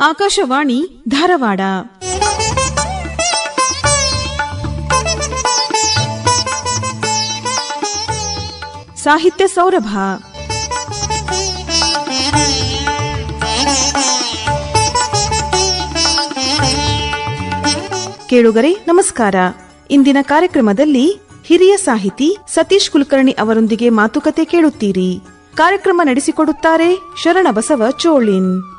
ಆಕಾಶವಾಣಿ ಧಾರವಾಡ. ಸಾಹಿತ್ಯ ಸೌರಭ. ಕೇಳುಗರೆ, ನಮಸ್ಕಾರ. ಇಂದಿನ ಕಾರ್ಯಕ್ರಮದಲ್ಲಿ ಹಿರಿಯ ಸಾಹಿತಿ ಸತೀಶ್ ಕುಲಕರ್ಣಿ ಅವರೊಂದಿಗೆ ಮಾತುಕತೆ ಕೇಳುತ್ತೀರಿ. ಕಾರ್ಯಕ್ರಮ ನಡೆಸಿಕೊಡುತ್ತಾರೆ ಶರಣಬಸವ ಚೋಳಿನ್.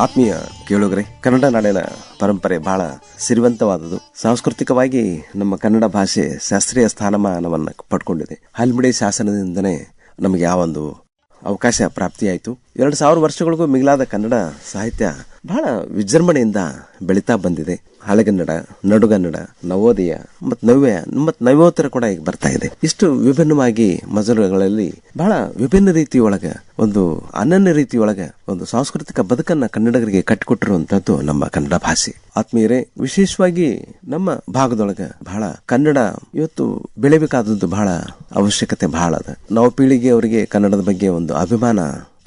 ಆತ್ಮೀಯ ಕೇಳುಗರೆ, ಕನ್ನಡ ನಾಡಿನ ಪರಂಪರೆ ಬಹಳ ಸಿರಿವಂತವಾದದ್ದು. ಸಾಂಸ್ಕೃತಿಕವಾಗಿ ನಮ್ಮ ಕನ್ನಡ ಭಾಷೆ ಶಾಸ್ತ್ರೀಯ ಸ್ಥಾನಮಾನವನ್ನು ಪಡ್ಕೊಂಡಿದೆ. ಹಲ್ಮಿಡಿ ಶಾಸನದಿಂದನೇ ನಮಗೆ ಆ ಒಂದು ಅವಕಾಶ ಪ್ರಾಪ್ತಿಯಾಯಿತು. ಎರಡು ಸಾವಿರ ವರ್ಷಗಳಿಗೂ ಮಿಗಿಲಾದ ಕನ್ನಡ ಸಾಹಿತ್ಯ ಬಹಳ ವಿಜೃಂಭಣೆಯಿಂದ ಬೆಳೀತಾ ಬಂದಿದೆ. ಹಳೆಗನ್ನಡ, ನಡುಗನ್ನಡ, ನವೋದಯ ಮತ್ತು ನವ್ಯ ಮತ್ತು ನವ್ಯೋತ್ತರ ಕೂಡ ಈಗ ಬರ್ತಾ ಇದೆ. ಇಷ್ಟು ವಿಭಿನ್ನವಾಗಿ ಮಜಲುಗಳಲ್ಲಿ ಬಹಳ ವಿಭಿನ್ನ ರೀತಿಯೊಳಗ ಒಂದು ಅನನ್ಯ ರೀತಿಯೊಳಗ ಒಂದು ಸಾಂಸ್ಕೃತಿಕ ಬದುಕನ್ನ ಕನ್ನಡಿಗರಿಗೆ ಕಟ್ಟಿಕೊಟ್ಟಿರುವಂತದ್ದು ನಮ್ಮ ಕನ್ನಡ ಭಾಷೆ. ಆತ್ಮೀಯರೇ, ವಿಶೇಷವಾಗಿ ನಮ್ಮ ಭಾಗದೊಳಗ ಬಹಳ ಕನ್ನಡ ಇವತ್ತು ಬೆಳಿಬೇಕಾದದ್ದು ಬಹಳ ಅವಶ್ಯಕತೆ ಬಹಳ ಅದ. ನವ ಪೀಳಿಗೆಯವರಿಗೆ ಕನ್ನಡದ ಬಗ್ಗೆ ಒಂದು ಅಭಿಮಾನ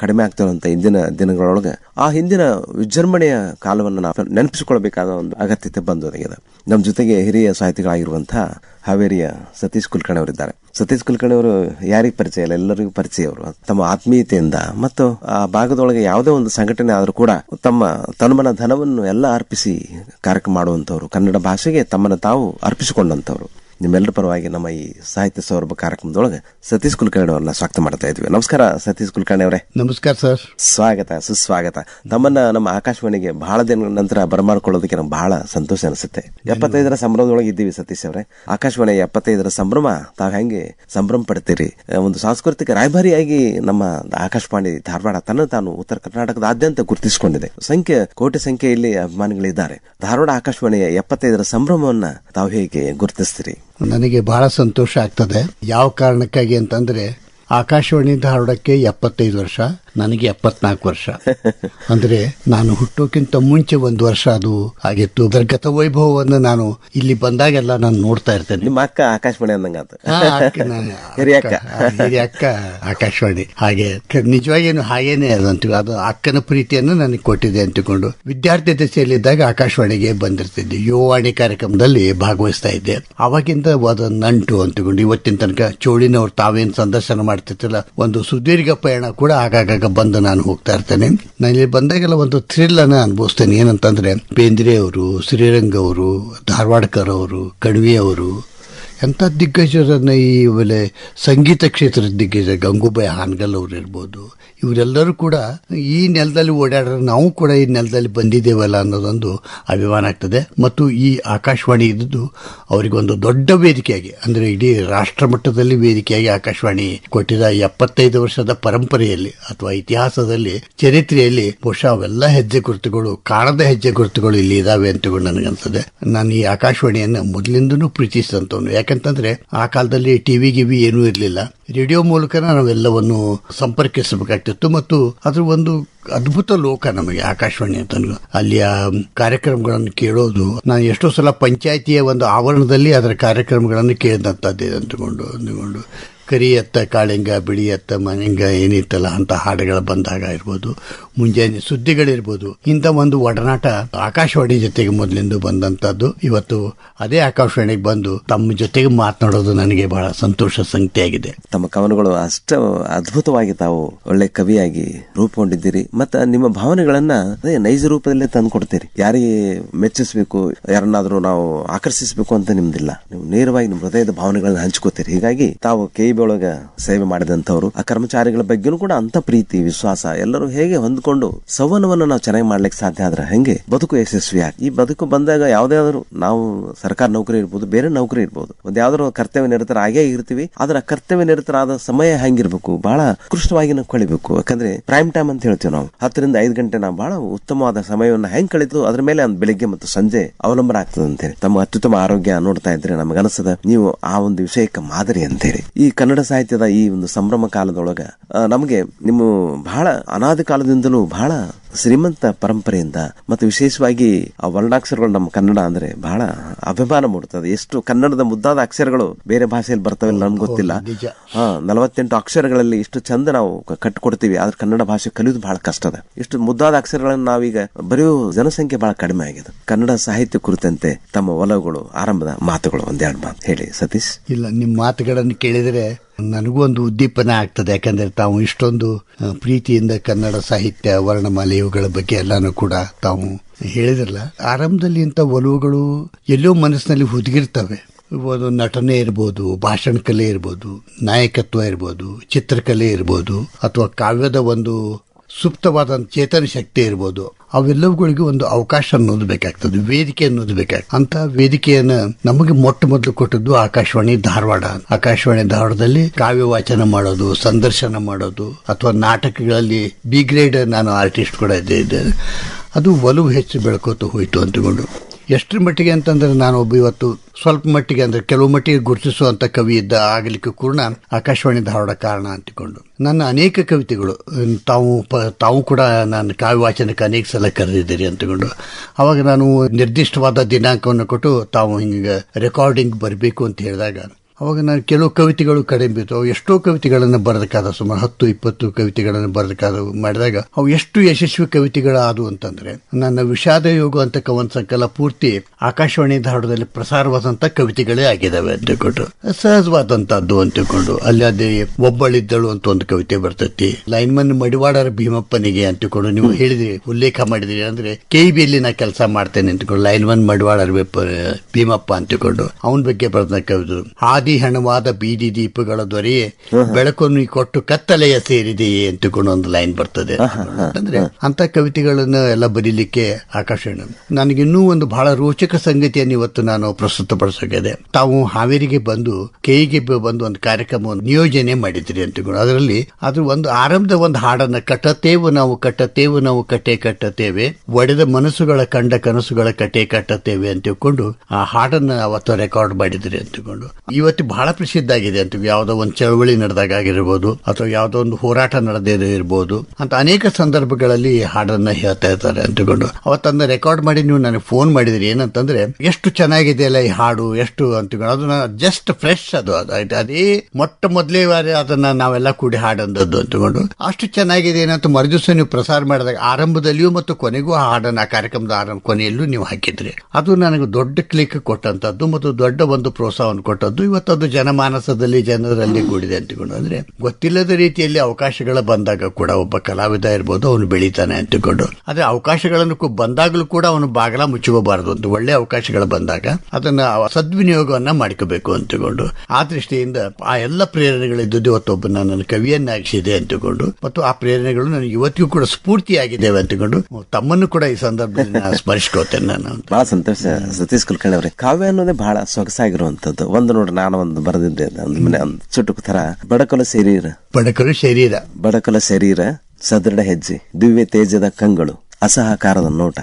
ಕಡಿಮೆ ಆಗ್ತಿರುವಂತ ಇಂದಿನ ದಿನಗಳೊಳಗೆ, ಆ ಹಿಂದಿನ ವಿಜೃಂಭಣೆಯ ಕಾಲವನ್ನು ನಾವು ನೆನಪಿಸಿಕೊಳ್ಳಬೇಕಾದ ಒಂದು ಅಗತ್ಯತೆ ಬಂದೊದಗಿದೆ. ನಮ್ಮ ಜೊತೆಗೆ ಹಿರಿಯ ಸಾಹಿತಿಗಳಾಗಿರುವಂತಹ ಹಾವೇರಿಯ ಸತೀಶ್ ಕುಲಕರ್ಣಿ ಅವರಿದ್ದಾರೆ ಸತೀಶ್ ಕುಲಕರ್ಣಿ ಅವರು ಯಾರಿಗೆ ಪರಿಚಯ ಇಲ್ಲ? ಎಲ್ಲರಿಗೂ ಪರಿಚಯ ಅವರು ತಮ್ಮ ಆತ್ಮೀಯತೆಯಿಂದ ಮತ್ತು ಆ ಭಾಗದೊಳಗೆ ಯಾವುದೇ ಒಂದು ಸಂಘಟನೆ ಆದರೂ ಕೂಡ ತಮ್ಮ ತನುಮನ ಧನವನ್ನು ಎಲ್ಲ ಅರ್ಪಿಸಿ ಕಾರ್ಯಕ್ರಮ ಮಾಡುವಂತವ್ರು ಕನ್ನಡ ಭಾಷೆಗೆ ತಮ್ಮನ್ನು ತಾವು ಅರ್ಪಿಸಿಕೊಂಡಂತವ್ರು ನಿಮ್ಮೆಲ್ಲರ ಪರವಾಗಿ ನಮ್ಮ ಈ ಸಾಹಿತ್ಯ ಸೌರಭ ಕಾರ್ಯಕ್ರಮದೊಳಗೆ ಸತೀಶ್ ಕುಲಕರ್ಣಿ ಅವರನ್ನ ಸ್ವಾಗತ ಮಾಡ್ತಾ ಇದ್ವಿ. ನಮಸ್ಕಾರ ಸತೀಶ್ ಕುಲಕರ್ಣಿ ಅವರೇ. ನಮಸ್ಕಾರ ಸರ್. ಸ್ವಾಗತ ಸುಸ್ವಾಗತ. ತಮ್ಮನ್ನ ನಮ್ಮ ಆಕಾಶವಾಣಿಗೆ ಬಹಳ ದಿನಗಳ ನಂತರ ಬರಮಾಡ್ಕೊಳ್ಳೋದಕ್ಕೆ ನಮ್ಗೆ ಬಹಳ ಸಂತೋಷ ಅನಿಸುತ್ತೆ. ಎಪ್ಪತ್ತೈದರ ಸಂಭ್ರಮದೊಳಗೆ ಇದ್ದೀವಿ ಸತೀಶ್ ಅವರೇ. ಆಕಾಶವಾಣಿ ಎಪ್ಪತ್ತೈದರ ಸಂಭ್ರಮ ತಾವು ಹೆಂಗೆ ಸಂಭ್ರಮ ಪಡ್ತೀರಿ? ಒಂದು ಸಾಂಸ್ಕೃತಿಕ ರಾಯಭಾರಿಯಾಗಿ ನಮ್ಮ ಆಕಾಶವಾಣಿ ಧಾರವಾಡ ತನ್ನ ತಾನು ಉತ್ತರ ಕರ್ನಾಟಕದಾದ್ಯಂತ ಗುರುತಿಸಿಕೊಂಡಿದೆ. ಸಂಖ್ಯೆ ಕೋಟಿ ಸಂಖ್ಯೆಯಲ್ಲಿ ಅಭಿಮಾನಿಗಳಿದ್ದಾರೆ. ಧಾರವಾಡ ಆಕಾಶವಾಣಿಯ ಎಪ್ಪತ್ತೈದರ ಸಂಭ್ರಮವನ್ನ ತಾವು ಹೇಗೆ ಗುರುತಿಸ್ತೀರಿ? ನನಗೆ ಬಹಳ ಸಂತೋಷ ಆಗ್ತದೆ. ಯಾವ ಕಾರಣಕ್ಕಾಗಿ ಅಂತಂದ್ರೆ ಆಕಾಶವಾಣಿ ಧಾರವಾಡಕ್ಕೆ ಎಪ್ಪತ್ತೈದು ವರ್ಷ ನನಗೆ ಎಪ್ಪತ್ನಾಲ್ಕು ವರ್ಷ. ಅಂದ್ರೆ ನಾನು ಹುಟ್ಟೋಕ್ಕಿಂತ ಮುಂಚೆ ಒಂದು ವರ್ಷ ಅದು ಆಗಿತ್ತು. ಅದರ ಗತ ವೈಭವವನ್ನು ನಾನು ಇಲ್ಲಿ ಬಂದಾಗೆಲ್ಲ ನಾನು ನೋಡ್ತಾ ಇರ್ತೇನೆ. ನಿಮ್ಮ ಅಕ್ಕ ಆಕಾಶವಾಣಿ ಅಂದಂಗಾತ ಆ, ಅಕ್ಕ ಆಕಾಶವಾಣಿ. ಹಾಗೆ ನಿಜವಾಗೇನು ಹಾಗೇನೆ ಅದಂತ ಅದು ಅಕ್ಕನ ಪ್ರೀತಿಯನ್ನು ನನಗೆ ಕೊಟ್ಟಿದೆ ಅಂತಕೊಂಡು ವಿದ್ಯಾರ್ಥಿ ದಶೆಯಲ್ಲಿದ್ದಾಗ ಆಕಾಶವಾಣಿಗೆ ಬಂದಿರ್ತಿದ್ದೆ. ಯುವವಾಣಿ ಕಾರ್ಯಕ್ರಮದಲ್ಲಿ ಭಾಗವಹಿಸ್ತಾ ಇದ್ದೆ. ಅವಾಗಿಂದ ಅದು ನಂಟು ಅಂತಕೊಂಡು ಇವತ್ತಿನ ತನಕ ಚೋಳಿನವ್ರು ತಾವೇನು ಸಂದರ್ಶನ ಮಾಡ್ತಿರ್ತಿಲ್ಲ ಒಂದು ಸುದೀರ್ಘ ಪಯಣ ಕೂಡ ಆಗಾಗ ಬಂದು ನಾನು ಹೋಗ್ತಾ ಇರ್ತೇನೆ. ನಾನು ಇಲ್ಲಿ ಬಂದಾಗೆಲ್ಲ ಒಂದು ಥ್ರಿಲ್ ಅನ್ನ ಅನುಭವಿಸ್ತೇನೆ. ಏನಂತಂದ್ರೆ ಬೇಂದ್ರೆ ಅವರು ಶ್ರೀರಂಗ ಅವರು ಧಾರವಾಡಕರ್ ಅವರು ಕಣ್ವಿ ಅವರು ಎಂಥ ದಿಗ್ಗಜರನ್ನ ಈ ಆಮೇಲೆ ಸಂಗೀತ ಕ್ಷೇತ್ರದ ದಿಗ್ಗಜ ಗಂಗೂಬಾಯಿ ಹಾನ್ಗಲ್ ಅವರು ಇರ್ಬೋದು ಇವರೆಲ್ಲರೂ ಕೂಡ ಈ ನೆಲದಲ್ಲಿ ಓಡಾಡ್ರೆ ನಾವು ಕೂಡ ಈ ನೆಲದಲ್ಲಿ ಬಂದಿದ್ದೇವಲ್ಲ ಅನ್ನೋದೊಂದು ಅಭಿಮಾನ ಆಗ್ತದೆ. ಮತ್ತು ಈ ಆಕಾಶವಾಣಿ ಇದ್ದದ್ದು ಅವರಿಗೊಂದು ದೊಡ್ಡ ವೇದಿಕೆಯಾಗಿ, ಅಂದರೆ ಇಡೀ ರಾಷ್ಟ್ರ ಮಟ್ಟದಲ್ಲಿ ವೇದಿಕೆಯಾಗಿ ಆಕಾಶವಾಣಿ ಕೊಟ್ಟಿದ ಎಪ್ಪತ್ತೈದು ವರ್ಷದ ಪರಂಪರೆಯಲ್ಲಿ ಅಥವಾ ಇತಿಹಾಸದಲ್ಲಿ, ಚರಿತ್ರೆಯಲ್ಲಿ ಬಹುಶಃ ಅವೆಲ್ಲ ಹೆಜ್ಜೆ ಗುರುತುಗಳು, ಕಾಣದ ಹೆಜ್ಜೆ ಗುರುತುಗಳು ಇಲ್ಲಿ ಇದಾವೆ ಅಂತ ನನಗನ್ಸದೆ ನಾನು ಈ ಆಕಾಶವಾಣಿಯನ್ನು ಮೊದಲಿಂದನೂ ಪ್ರೀತಿಸಿದಂಥವನು. ಯಾಕಂತಂದ್ರೆ ಆ ಕಾಲದಲ್ಲಿ ಟಿವಿ, ಗಿವಿ ಏನೂ ಇರಲಿಲ್ಲ. ರೇಡಿಯೋ ಮೂಲಕ ನಾವೆಲ್ಲವನ್ನು ಸಂಪರ್ಕಿಸಬೇಕಾಗ್ತಿತ್ತು ಮತ್ತು ಅದ್ರ ಒಂದು ಅದ್ಭುತ ಲೋಕ ನಮಗೆ, ಆಕಾಶವಾಣಿ ಅಂತ ಅಲ್ಲಿಯ ಕಾರ್ಯಕ್ರಮಗಳನ್ನು ಕೇಳೋದು, ನಾನು ಎಷ್ಟೋ ಸಲ ಪಂಚಾಯಿತಿಯ ಒಂದು ಆವರಣದಲ್ಲಿ ಅದರ ಕಾರ್ಯಕ್ರಮಗಳನ್ನು ಕೇಳಿದಂಥದ್ದೇ ಅಂದುಕೊಂಡು ಅಂದುಕೊಂಡು. ಕರಿಯತ್ತ, ಕಾಳಿಂಗ, ಬಿಳಿಯತ್ತ, ಮನೆಂಗ ಏನಿತ್ತಲ್ಲ, ಅಂತ ಹಾಡುಗಳು ಬಂದಾಗ ಇರ್ಬೋದು. ಮುಂಜಾನೆ ಸುದ್ದಿಗಳಿರ್ಬೋದು. ಇಂಥ ಒಂದು ಒಡನಾಟ ಆಕಾಶವಾಣಿ ಜೊತೆಗೆ ಮೊದಲಿಂದ ಬಂದಂತದ್ದು ಇವತ್ತು ಅದೇ ಆಕಾಶವಾಣಿಗೆ ಬಂದು ತಮ್ಮ ಜೊತೆಗೆ ಮಾತನಾಡೋದು ನನಗೆ ಬಹಳ ಸಂತೋಷ ಸಂಗತಿಯಾಗಿದೆ. ತಮ್ಮ ಕವನಗಳು ಅಷ್ಟು ಅದ್ಭುತವಾಗಿ ತಾವು ಒಳ್ಳೆ ಕವಿಯಾಗಿ ರೂಪುಗೊಂಡಿದ್ದೀರಿ. ಮತ್ತ ನಿಮ್ಮ ಭಾವನೆಗಳನ್ನ ಅದೇ ನೈಜ ರೂಪದಲ್ಲೇ ತಂದು ಕೊಡ್ತೀರಿ ಯಾರಿಗೆ ಮೆಚ್ಚಿಸಬೇಕು, ಯಾರನ್ನಾದ್ರೂ ನಾವು ಆಕರ್ಷಿಸಬೇಕು ಅಂತ ನಿಮ್ದಿಲ್ಲ. ನೀವು ನೇರವಾಗಿ ನಿಮ್ಮ ಹೃದಯದ ಭಾವನೆಗಳನ್ನ ಹಂಚ್ಕೋತೀರಿ. ಹೀಗಾಗಿ ತಾವು ಕೆ ಒಳಗ ಸೇವೆ ಮಾಡಿದಂತವ್ರು ಆ ಕರ್ಮಚಾರಿಗಳ ಬಗ್ಗೆನೂ ಕೂಡ ಅಂತ ಪ್ರೀತಿ, ವಿಶ್ವಾಸ ಎಲ್ಲರೂ ಹೇಗೆ ಹೊಂದ್ಕೊಂಡು ಸಂವಹನವನ್ನು ನಾವು ಚೆನ್ನಾಗಿ ಮಾಡ್ಲಿಕ್ಕೆ ಸಾಧ್ಯ ಆದ್ರೆ ಹೆಂಗೆ? ಬದುಕು ಯಶಸ್ವಿ ಆಗಿ ಈ ಬದುಕು ಬಂದಾಗ ಯಾವ್ದಾದ್ರು ನಾವು ಸರ್ಕಾರ ನೌಕರಿ ಇರ್ಬೋದು, ಬೇರೆ ನೌಕರಿ ಇರ್ಬೋದು. ಒಂದ್ ಯಾವ್ದಾದ್ರು ಕರ್ತವ್ಯ ನಿರತರ ಆಗೇ ಇರ್ತೀವಿ. ಆದ್ರೆ ಕರ್ತವ್ಯ ನಿರತರಾದ ಸಮಯ ಹೆಂಗಿರ್ಬೇಕು? ಬಹಳ ಉತ್ಕೃಷ್ಟವಾಗಿ ನಾವು ಕಳಿಬೇಕು. ಯಾಕಂದ್ರೆ ಪ್ರೈಮ್ ಟೈಮ್ ಅಂತ ಹೇಳ್ತೀವಿ ನಾವು. ಹತ್ತರಿಂದ ಐದು ಗಂಟೆ ನಾವು ಬಹಳ ಉತ್ತಮವಾದ ಸಮಯವನ್ನ ಹೆಂಗ್ ಕಳಿತು, ಅದ್ರ ಮೇಲೆ ಒಂದು ಬೆಳಿಗ್ಗೆ ಮತ್ತು ಸಂಜೆ ಅವಲಂಬನ ಆಗ್ತದೆ ಅಂತೇಳಿ. ತಮ್ಮ ಅತ್ಯುತ್ತಮ ಆರೋಗ್ಯ ನೋಡ್ತಾ ಇದ್ರೆ ನಮಗನಿಸ್ತದ ನೀವು ಆ ಒಂದು ವಿಷಯಕ್ಕೆ ಮಾದರಿ ಅಂತೇಳಿ. ಈ ಕನ್ನಡ ಸಾಹಿತ್ಯದ ಈ ಒಂದು ಸಂಭ್ರಮ ಕಾಲದೊಳಗ ನಮಗೆ ನಿಮ್ಮ ಬಹಳ ಅನಾದಿ ಕಾಲದಿಂದಲೂ ಬಹಳ ಶ್ರೀಮಂತ ಪರಂಪರೆಯಿಂದ ಮತ್ತು ವಿಶೇಷವಾಗಿ ಆ ವರ್ಣಾಕ್ಷರಗಳು ನಮ್ಮ ಕನ್ನಡ ಅಂದ್ರೆ ಬಹಳ ಅಭಿಮಾನ ಮೂಡುತ್ತದೆ. ಎಷ್ಟು ಕನ್ನಡದ ಮುದ್ದಾದ ಅಕ್ಷರಗಳು ಬೇರೆ ಭಾಷೆಯಲ್ಲಿ ಬರ್ತವೆ ನಮ್ಗೆ ಗೊತ್ತಿಲ್ಲ. ಹಾ ನಲವತ್ತೆಂಟು ಅಕ್ಷರಗಳಲ್ಲಿ ಇಷ್ಟು ಚಂದ ನಾವು ಕಟ್ಟಿಕೊಡ್ತೀವಿ ಆದ್ರೆ ಕನ್ನಡ ಭಾಷೆ ಕಲಿಯೋದು ಬಹಳ ಕಷ್ಟದ ಇಷ್ಟು ಮುದ್ದಾದ ಅಕ್ಷರಗಳನ್ನು ನಾವೀಗ ಬರೆಯೋ ಜನಸಂಖ್ಯೆ ಬಹಳ ಕಡಿಮೆ ಆಗಿದೆ. ಕನ್ನಡ ಸಾಹಿತ್ಯ ಕುರಿತಂತೆ ತಮ್ಮ ಒಲವುಗಳು ಆರಂಭದ ಮಾತುಗಳು ಒಂದೆರಡು ಮಾತು ಹೇಳಿ ಸತೀಶ್. ಇಲ್ಲ ನಿಮ್ಮ ಮಾತುಗಳನ್ನು ಕೇಳಿದರೆ ನನಗೂ ಒಂದು ಉದ್ದೀಪನ ಆಗ್ತದೆ, ಯಾಕಂದ್ರೆ ತಾವು ಇಷ್ಟೊಂದು ಪ್ರೀತಿಯಿಂದ ಕನ್ನಡ ಸಾಹಿತ್ಯ ವರ್ಣಮಾಲೆ ಇವುಗಳ ಬಗ್ಗೆ ಎಲ್ಲಾನು ಕೂಡ ತಾವು ಹೇಳಿದ್ರಲ್ಲ. ಆರಂಭದಲ್ಲಿ ಇಂಥ ಒಲವುಗಳು ಎಲ್ಲೋ ಮನಸ್ಸಿನಲ್ಲಿ ಹುದುಗಿರ್ತವೆ. ಒಂದು ನಟನೆ ಇರ್ಬೋದು, ಭಾಷಣ ಕಲೆ ಇರ್ಬೋದು, ನಾಯಕತ್ವ ಇರ್ಬೋದು, ಚಿತ್ರಕಲೆ ಇರ್ಬೋದು, ಅಥವಾ ಕಾವ್ಯದ ಒಂದು ಸುಪ್ತವಾದ ಚೇತನ ಶಕ್ತಿ ಇರ್ಬೋದು. ಅವೆಲ್ಲವುಗಳಿಗೆ ಒಂದು ಅವಕಾಶ ಅನ್ನೋದು ಬೇಕಾಗ್ತದೆ ವೇದಿಕೆ ಅನ್ನೋದು ಬೇಕಾಗ್ತದೆ ಅಂತ ವೇದಿಕೆಯನ್ನು ನಮಗೆ ಮೊಟ್ಟ ಮೊದಲು ಕೊಟ್ಟದ್ದು ಆಕಾಶವಾಣಿ ಧಾರವಾಡ. ಆಕಾಶವಾಣಿ ಧಾರವಾಡದಲ್ಲಿ ಕಾವ್ಯ ವಾಚನ ಮಾಡೋದು, ಸಂದರ್ಶನ ಮಾಡೋದು, ಅಥವಾ ನಾಟಕಗಳಲ್ಲಿ ಬಿ ಗ್ರೇಡ್ ನಾನು ಆರ್ಟಿಸ್ಟ್ ಕೂಡ ಇದ್ದೆ ಅದು ಒಲವು ಹೆಚ್ಚು ಬೆಳ್ಕೋತ ಹೋಯಿತು ಅಂತಕೊಂಡು ಎಷ್ಟರ ಮಟ್ಟಿಗೆ ಅಂತಂದ್ರೆ ನಾನು ಒಬ್ಬ ಇವತ್ತು ಸ್ವಲ್ಪ ಮಟ್ಟಿಗೆ ಅಂದ್ರೆ ಕೆಲವು ಮಟ್ಟಿಗೆ ಗುರುತಿಸುವಂತ ಕವಿ ಇದ್ದ ಆಗಲಿಕ್ಕೆ ಕೂಡ ಆಕಾಶವಾಣಿ ಧಾರವಾಡ ಕಾರಣ ಅಂತಿಕೊಂಡು. ನನ್ನ ಅನೇಕ ಕವಿತೆಗಳು ತಾವು ತಾವು ಕೂಡ ನಾನು ಕಾವ್ಯ ವಾಚನಕ್ಕೆ ಅನೇಕ ಸಲ ಕರೆದಿದ್ದೀರಿ ಅಂತಕೊಂಡು. ಅವಾಗ ನಾನು ನಿರ್ದಿಷ್ಟವಾದ ದಿನಾಂಕವನ್ನು ಕೊಟ್ಟು ತಾವು ಹಿಂಗೆ ರೆಕಾರ್ಡಿಂಗ್ ಬರಬೇಕು ಅಂತ ಹೇಳಿದಾಗ ಅವಾಗ ನಾನು ಕೆಲವು ಕವಿತೆಗಳು ಕಡಿಮೆ ಬಿತ್ತು ಅವು ಎಷ್ಟೋ ಕವಿತೆಗಳನ್ನು ಬರೆದಕ್ಕಾದ ಸುಮಾರು ಹತ್ತು ಇಪ್ಪತ್ತು ಕವಿತೆಗಳನ್ನು ಬರೆದಕ್ಕಾದ ಮಾಡಿದಾಗ ಅವು ಎಷ್ಟು ಯಶಸ್ವಿ ಕವಿತೆಗಳಾದವು ಅಂತಂದ್ರೆ ನನ್ನ ವಿಷಾದ ಯೋಗ ಅಂತ ಕವನ ಸಂಕಲ ಪೂರ್ತಿ ಆಕಾಶವಾಣಿ ಧಾರದಲ್ಲಿ ಪ್ರಸಾರವಾದಂಥ ಕವಿತೆಗಳೇ ಆಗಿದ್ದಾವೆ ಅಂತ ತಿಳ್ಕೊಂಡು ಸಹಜವಾದಂತದ್ದು ಅಂತ ತಿಳ್ಕೊಂಡು ಅಲ್ಲಿ ಅದೇ ಒಬ್ಬಳಿದ್ದಳು ಅಂತ ಒಂದು ಕವಿತೆ ಬರ್ತೈತಿ. ಲೈನ್ಮನ್ ಮಡಿವಾಡರ ಭೀಮಪ್ಪನಿಗೆ ಅಂತ ತಿಳ್ಕೊಂಡು ನೀವು ಹೇಳಿದ್ರಿ ಉಲ್ಲೇಖ ಮಾಡಿದ್ರಿ ಅಂದ್ರೆ ಕೆ ಬಿಯಲ್ಲಿ ನಾ ಕೆಲಸ ಮಾಡ್ತೇನೆ ಅಂತಕೊಂಡು ಲೈನ್ಮನ್ ಮಡಿವಾಡರ ಭೀಮಪ್ಪ ಅಂತ ತಿಳ್ಕೊಂಡು ಅವನ ಬಗ್ಗೆ ಬರೆದ ಕವಿದು ಆದಿ ಹಣವಾದ ಬೀದಿ ದೀಪಗಳ ದೊರೆಯೇ ಬೆಳಕನ್ನು ಕೊಟ್ಟು ಕತ್ತಲೆಯ ಸೇರಿದೆಯೇ ಅಂತ ಒಂದು ಲೈನ್ ಬರ್ತದೆ. ಅಂದ್ರೆ ಅಂತ ಕವಿತೆಗಳನ್ನ ಎಲ್ಲ ಬರೀಲಿಕ್ಕೆ ಆಕಾಶವಾಣಿ ನನಗಿನ್ನೂ ಒಂದು ಬಹಳ ರೋಚಕ ಸಂಗತಿಯನ್ನು ಇವತ್ತು ನಾನು ಪ್ರಸ್ತುತಪಡಿಸೋಕಿದೆ ತಾವು ಹಾವೇರಿಗೆ ಬಂದು ಕೈಗೆ ಬಂದು ಒಂದು ಕಾರ್ಯಕ್ರಮವನ್ನು ನಿಯೋಜನೆ ಮಾಡಿದ್ರಿ ಅಂತ ಅದರಲ್ಲಿ ಅದ್ರ ಒಂದು ಆರಂಭದ ಒಂದು ಹಾಡನ್ನ ಕಟ್ಟತೇವು ನಾವು ಕಟ್ಟತೇವು ನಾವು ಕಟ್ಟೆ ಕಟ್ಟತೇವೆ ಒಡೆದ ಮನಸ್ಸುಗಳ ಕಂಡ ಕನಸುಗಳ ಕಟ್ಟೆ ಕಟ್ಟತೇವೆ ಅಂತ ತಿಳ್ಕೊಂಡು ಆ ಹಾಡನ್ನ ಅವತ್ತು ರೆಕಾರ್ಡ್ ಮಾಡಿದ್ರಿ ಅಂತ ತಿಳ್ಕೊಂಡು ಇವತ್ತು ಬಹಳ ಪ್ರಸಿದ್ಧ ಆಗಿದೆ ಅಂತ ಯಾವುದೋ ಒಂದು ಚಳವಳಿ ನಡೆದಾಗ ಆಗಿರ್ಬೋದು, ಅಥವಾ ಯಾವುದೋ ಒಂದು ಹೋರಾಟ ನಡೆದೇ ಇರ್ಬೋದು ಅಂತ ಅನೇಕ ಸಂದರ್ಭಗಳಲ್ಲಿ ಈ ಹಾಡನ್ನ ಹೇಳ್ತಾ ಇರ್ತಾರೆ ಅಂತಕೊಂಡು ಅವತ್ತಂದ ರೆಕಾರ್ಡ್ ಮಾಡಿ ನೀವು ನನಗೆ ಫೋನ್ ಮಾಡಿದ್ರಿ. ಏನಂತಂದ್ರೆ, ಎಷ್ಟು ಚೆನ್ನಾಗಿದೆ ಅಲ್ಲ ಈ ಹಾಡು, ಎಷ್ಟು ಅಂತ ಅದನ್ನ ಜಸ್ಟ್ ಫ್ರೆಶ್ ಅದು. ಅದು ಮೊಟ್ಟ ಮೊದಲೇ ಬಾರಿ ಅದನ್ನ ನಾವೆಲ್ಲ ಕೂಡಿ ಹಾಡಂದದ್ದು ಅಂತ ತಿಳ್ಕೊಂಡು ಅಷ್ಟು ಚೆನ್ನಾಗಿದೆ ಏನಂತ ಮರುದಿವಸ ನೀವು ಪ್ರಸಾರ ಮಾಡಿದಾಗ ಆರಂಭದಲ್ಲಿಯೂ ಮತ್ತು ಕೊನೆಗೂ ಆ ಹಾಡನ್ನ ಕಾರ್ಯಕ್ರಮದ ಆರಂಭ ಕೊನೆಯಲ್ಲೂ ನೀವು ಹಾಕಿದ್ರಿ. ಅದು ನನಗೆ ದೊಡ್ಡ ಕ್ಲಿಕ್ ಕೊಟ್ಟಂತದ್ದು ಮತ್ತು ದೊಡ್ಡ ಒಂದು ಪ್ರೋತ್ಸಾಹವನ್ನು ಕೊಟ್ಟದ್ದು. ಇವತ್ತು ಅದು ಜನಮಾನಸದಲ್ಲಿ ಜನರಲ್ಲಿ ಕೂಡಿದೆ ಅಂತಿಕೊಂಡು ಅಂದ್ರೆ, ಗೊತ್ತಿಲ್ಲದ ರೀತಿಯಲ್ಲಿ ಅವಕಾಶಗಳು ಬಂದಾಗ ಕೂಡ ಒಬ್ಬ ಕಲಾವಿದ ಇರ್ಬೋದು, ಅವನು ಬೆಳೀತಾನೆ ಅಂತಕೊಂಡು. ಆದ್ರೆ ಅವಕಾಶಗಳನ್ನು ಬಂದಾಗಲೂ ಕೂಡ ಅವನು ಬಾಗಲ ಮುಚ್ಚಬಾರದು ಅಂತ ಒಳ್ಳೆ ಅವಕಾಶಗಳು ಬಂದಾಗ ಅದನ್ನ ಸದ್ವಿನಿಯೋಗವನ್ನ ಮಾಡ್ಕೋಬೇಕು ಅಂತಕೊಂಡು. ಆ ದೃಷ್ಟಿಯಿಂದ ಆ ಎಲ್ಲ ಪ್ರೇರಣೆಗಳಿದ್ದು ಇವತ್ತೊಬ್ಬ ನನ್ನ ಕವಿಯನ್ನಾಗಿಸಿದೆ ಅಂತಕೊಂಡು. ಮತ್ತು ಆ ಪ್ರೇರಣೆಗಳು ನನಗೆ ಇವತ್ತಿಗೂ ಕೂಡ ಸ್ಫೂರ್ತಿಯಾಗಿದ್ದೇವೆ ಅಂತಕೊಂಡು ತಮ್ಮನ್ನು ಕೂಡ ಈ ಸಂದರ್ಭದಲ್ಲಿ ಸ್ಮರಿಸ್ಕೋತೇನೆ ನಾನು ಬಹಳ ಸಂತೋಷ ಸತೀಶ್ ಕುಲಕರ್ಣಿ ಅವರೇ. ಕಾವ್ಯ ಅನ್ನೋದೇ ಬಹಳ ಸೊಗಸಾಗಿರುವಂತದ್ದು ಒಂದು ನೋಡ್ರಿ ನಾನು ಒಂದು ಬರೆದಿದ್ದೆ. ಒಂದು ಮನೆ ಒಂದು ಚುಟುಕು ತರ ಬಡಕಲ ಶರೀರ. ಬಡಕಲ ಶರೀರ. ಬಡಕಲ ಶರೀರ ಸದೃಢ ಹೆಜ್ಜೆ. ದಿವ್ಯ ತೇಜದ ಕಂಗಳು. ಅಸಹಕಾರದ ನೋಟ.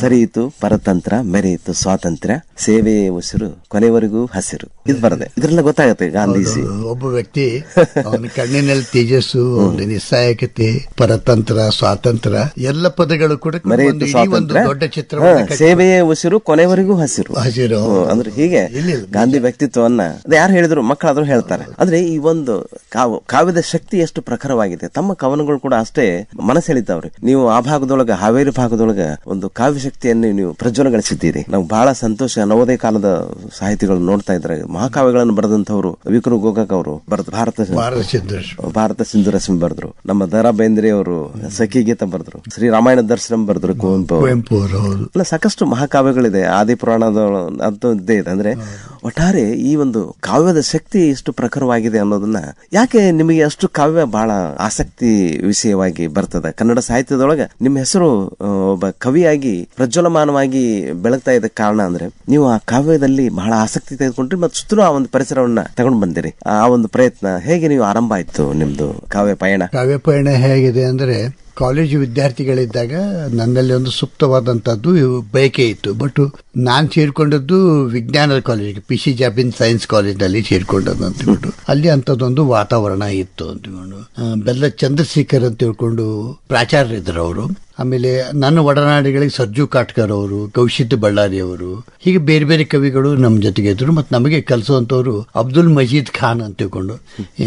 ಸರಿಯಿತು ಪರತಂತ್ರ ಮೆರೆಯಿತು ಸ್ವಾತಂತ್ರ್ಯ ಸೇವೆಯೇ ಉಸಿರು ಕೊನೆವರೆಗೂ ಹಸಿರು. ಇದು ಬರದೆ. ಇದ್ರಲ್ಲ ಗೊತ್ತಾಗತ್ತೆ ಗಾಂಧೀಜಿ. ಒಬ್ಬ ವ್ಯಕ್ತಿ ಅವನ ಕಣ್ಣಿನಲ್ಲಿ ತೇಜಸ್ಸು ಅವನ ನಿಸ್ಸಾಯಕತೆ ಪರತಂತ್ರ ಸ್ವಾತಂತ್ರ್ಯ ಎಲ್ಲ ಪದಗಳು ಕೂಡ ಮೆರೆಯಿತು ಒಂದು ಸ್ವಾತಂತ್ರ್ಯ. ದೊಡ್ಡ ಚಿತ್ರ ಸೇವೆಯ ಉಸಿರು ಕೊನೆವರೆಗೂ ಹಸಿರು. ಹಸಿರು ಅಂದ್ರೆ ಹೀಗೆ. ಗಾಂಧಿ ವ್ಯಕ್ತಿತ್ವವನ್ನ ಅದ ಯಾರು ಹೇಳಿದ್ರು ಮಕ್ಕಳಾದ್ರೂ ಹೇಳ್ತಾರೆ. ಅಂದ್ರೆ ಈ ಒಂದು ಕಾವು ಕಾವ್ಯದ ಶಕ್ತಿ ಎಷ್ಟು ಪ್ರಖರವಾಗಿದೆ. ತಮ್ಮ ಕವನಗಳು ಕೂಡ ಅಷ್ಟೇ ಮನಸ್ಸೆಳಿತಾವ್ರಿ ನೀವು ಆ ಭಾಗದೊಳಗ ಹಾವೇರಿ ಭಾಗದೊಳಗ ಒಂದು ಕಾವ್ಯ ಶಕ್ತಿಯನ್ನು ನೀವು ಪ್ರಜ್ವಲಗೊಳಿಸಿದ್ದೀರಿ. ನಾವು ಬಹಳ ಸಂತೋಷ ನವೋದಯ ಕಾಲದ ಸಾಹಿತಿಗಳು ನೋಡ್ತಾ ಇದ್ರೆ ಮಹಾಕಾವ್ಯಗಳನ್ನು ಬರೆದಂತವರು ವಿಕ್ರು ಗೋಕಾಕ್ ಅವರು ಬರೆದ ಭಾರತ ಭಾರತ ಸಿಂಧು ರಶ್ಮಿ. ಬರೆದ್ರು ನಮ್ಮ ದರಾ ಬೇಂದ್ರೆ ಅವರು ಸಖಿ ಗೀತ ಬರೆದ್ರು ಶ್ರೀ ರಾಮಾಯಣ ದರ್ಶನಂ ಬರೆದ್ರು ಕುವೆಂಪು ಅಲ್ಲ ಸಾಕಷ್ಟು ಮಹಾಕಾವ್ಯಗಳಿದೆ. ಆದಿ ಪುರಾಣದ ಇದ್ದೇ ಇದೆ. ಅಂದ್ರೆ ಒಟ್ಟಾರೆ ಈ ಒಂದು ಕಾವ್ಯದ ಶಕ್ತಿ ಎಷ್ಟು ಪ್ರಖರವಾಗಿದೆ ಅನ್ನೋದನ್ನ ಯಾಕೆ ನಿಮಗೆ ಅಷ್ಟು ಕಾವ್ಯ ಬಹಳ ಆಸಕ್ತಿ ವಿಷಯವಾಗಿ ಬರ್ತದೆ? ಕನ್ನಡ ಸಾಹಿತ್ಯದೊಳಗೆ ನಿಮ್ಮ ಹೆಸರು ಒಬ್ಬ ಕವಿಯಾಗಿ ಪ್ರಜ್ವಲಮಾನವಾಗಿ ಬೆಳಗ್ತಾ ಇದ್ದ ಕಾರಣ ಅಂದ್ರೆ ನೀವು ಆ ಕಾವ್ಯದಲ್ಲಿ ಬಹಳ ಆಸಕ್ತಿ ತೆಗೆದುಕೊಂಡ್ರಿ ಮತ್ತು ಸುತ್ತಲೂ ಆ ಒಂದು ಪರಿಸರವನ್ನ ತಗೊಂಡು ಬಂದಿರಿ. ಆ ಒಂದು ಪ್ರಯತ್ನ ಹೇಗೆ ನೀವು ಆರಂಭ ಆಯ್ತು ನಿಮ್ದು ಕಾವ್ಯ ಪಯಣ? ಕಾವ್ಯ ಪಯಣ ಹೇಗಿದೆ ಅಂದ್ರೆ ಕಾಲೇಜು ವಿದ್ಯಾರ್ಥಿಗಳಿದ್ದಾಗ ನನ್ನಲ್ಲಿ ಒಂದು ಸುಪ್ತವಾದಂತದ್ದು ಬಯಕೆ ಇತ್ತು. ಬಟ್ ನಾನ್ ಸೇರ್ಕೊಂಡದ್ದು ವಿಜ್ಞಾನದ ಕಾಲೇಜಿಗೆ ಪಿ ಸಿ ಜಾಬಿನ್ ಸೈನ್ಸ್ ಕಾಲೇಜ್ನಲ್ಲಿ ಸೇರ್ಕೊಂಡದ್ದು ಹೇಳ್ಬಿಟ್ಟು. ಅಲ್ಲಿ ಅಂತದೊಂದು ವಾತಾವರಣ ಇತ್ತು ಅಂತ ಬೆಲ್ಲ ಚಂದ್ರಶೇಖರ್ ಅಂತ ಹೇಳ್ಕೊಂಡು ಪ್ರಾಚಾರ್ಯರಿದ್ರು ಅವರು ಆಮೇಲೆ ನನ್ನ ಒಡನಾಡಿಗಳಿಗೆ ಸರ್ಜು ಕಾಟ್ಕರ್ ಅವರು ಕೌಶಿತ್ ಬಳ್ಳಾರಿ ಅವರು, ಹೀಗೆ ಬೇರೆ ಬೇರೆ ಕವಿಗಳು ನಮ್ಮ ಜೊತೆಗೆ ಇದ್ರು ಮತ್ತು ನಮಗೆ ಕಲಿಸುವಂಥವ್ರು ಅಬ್ದುಲ್ ಮಜೀದ್ ಖಾನ್ ಅಂತ ತಿಳ್ಕೊಂಡು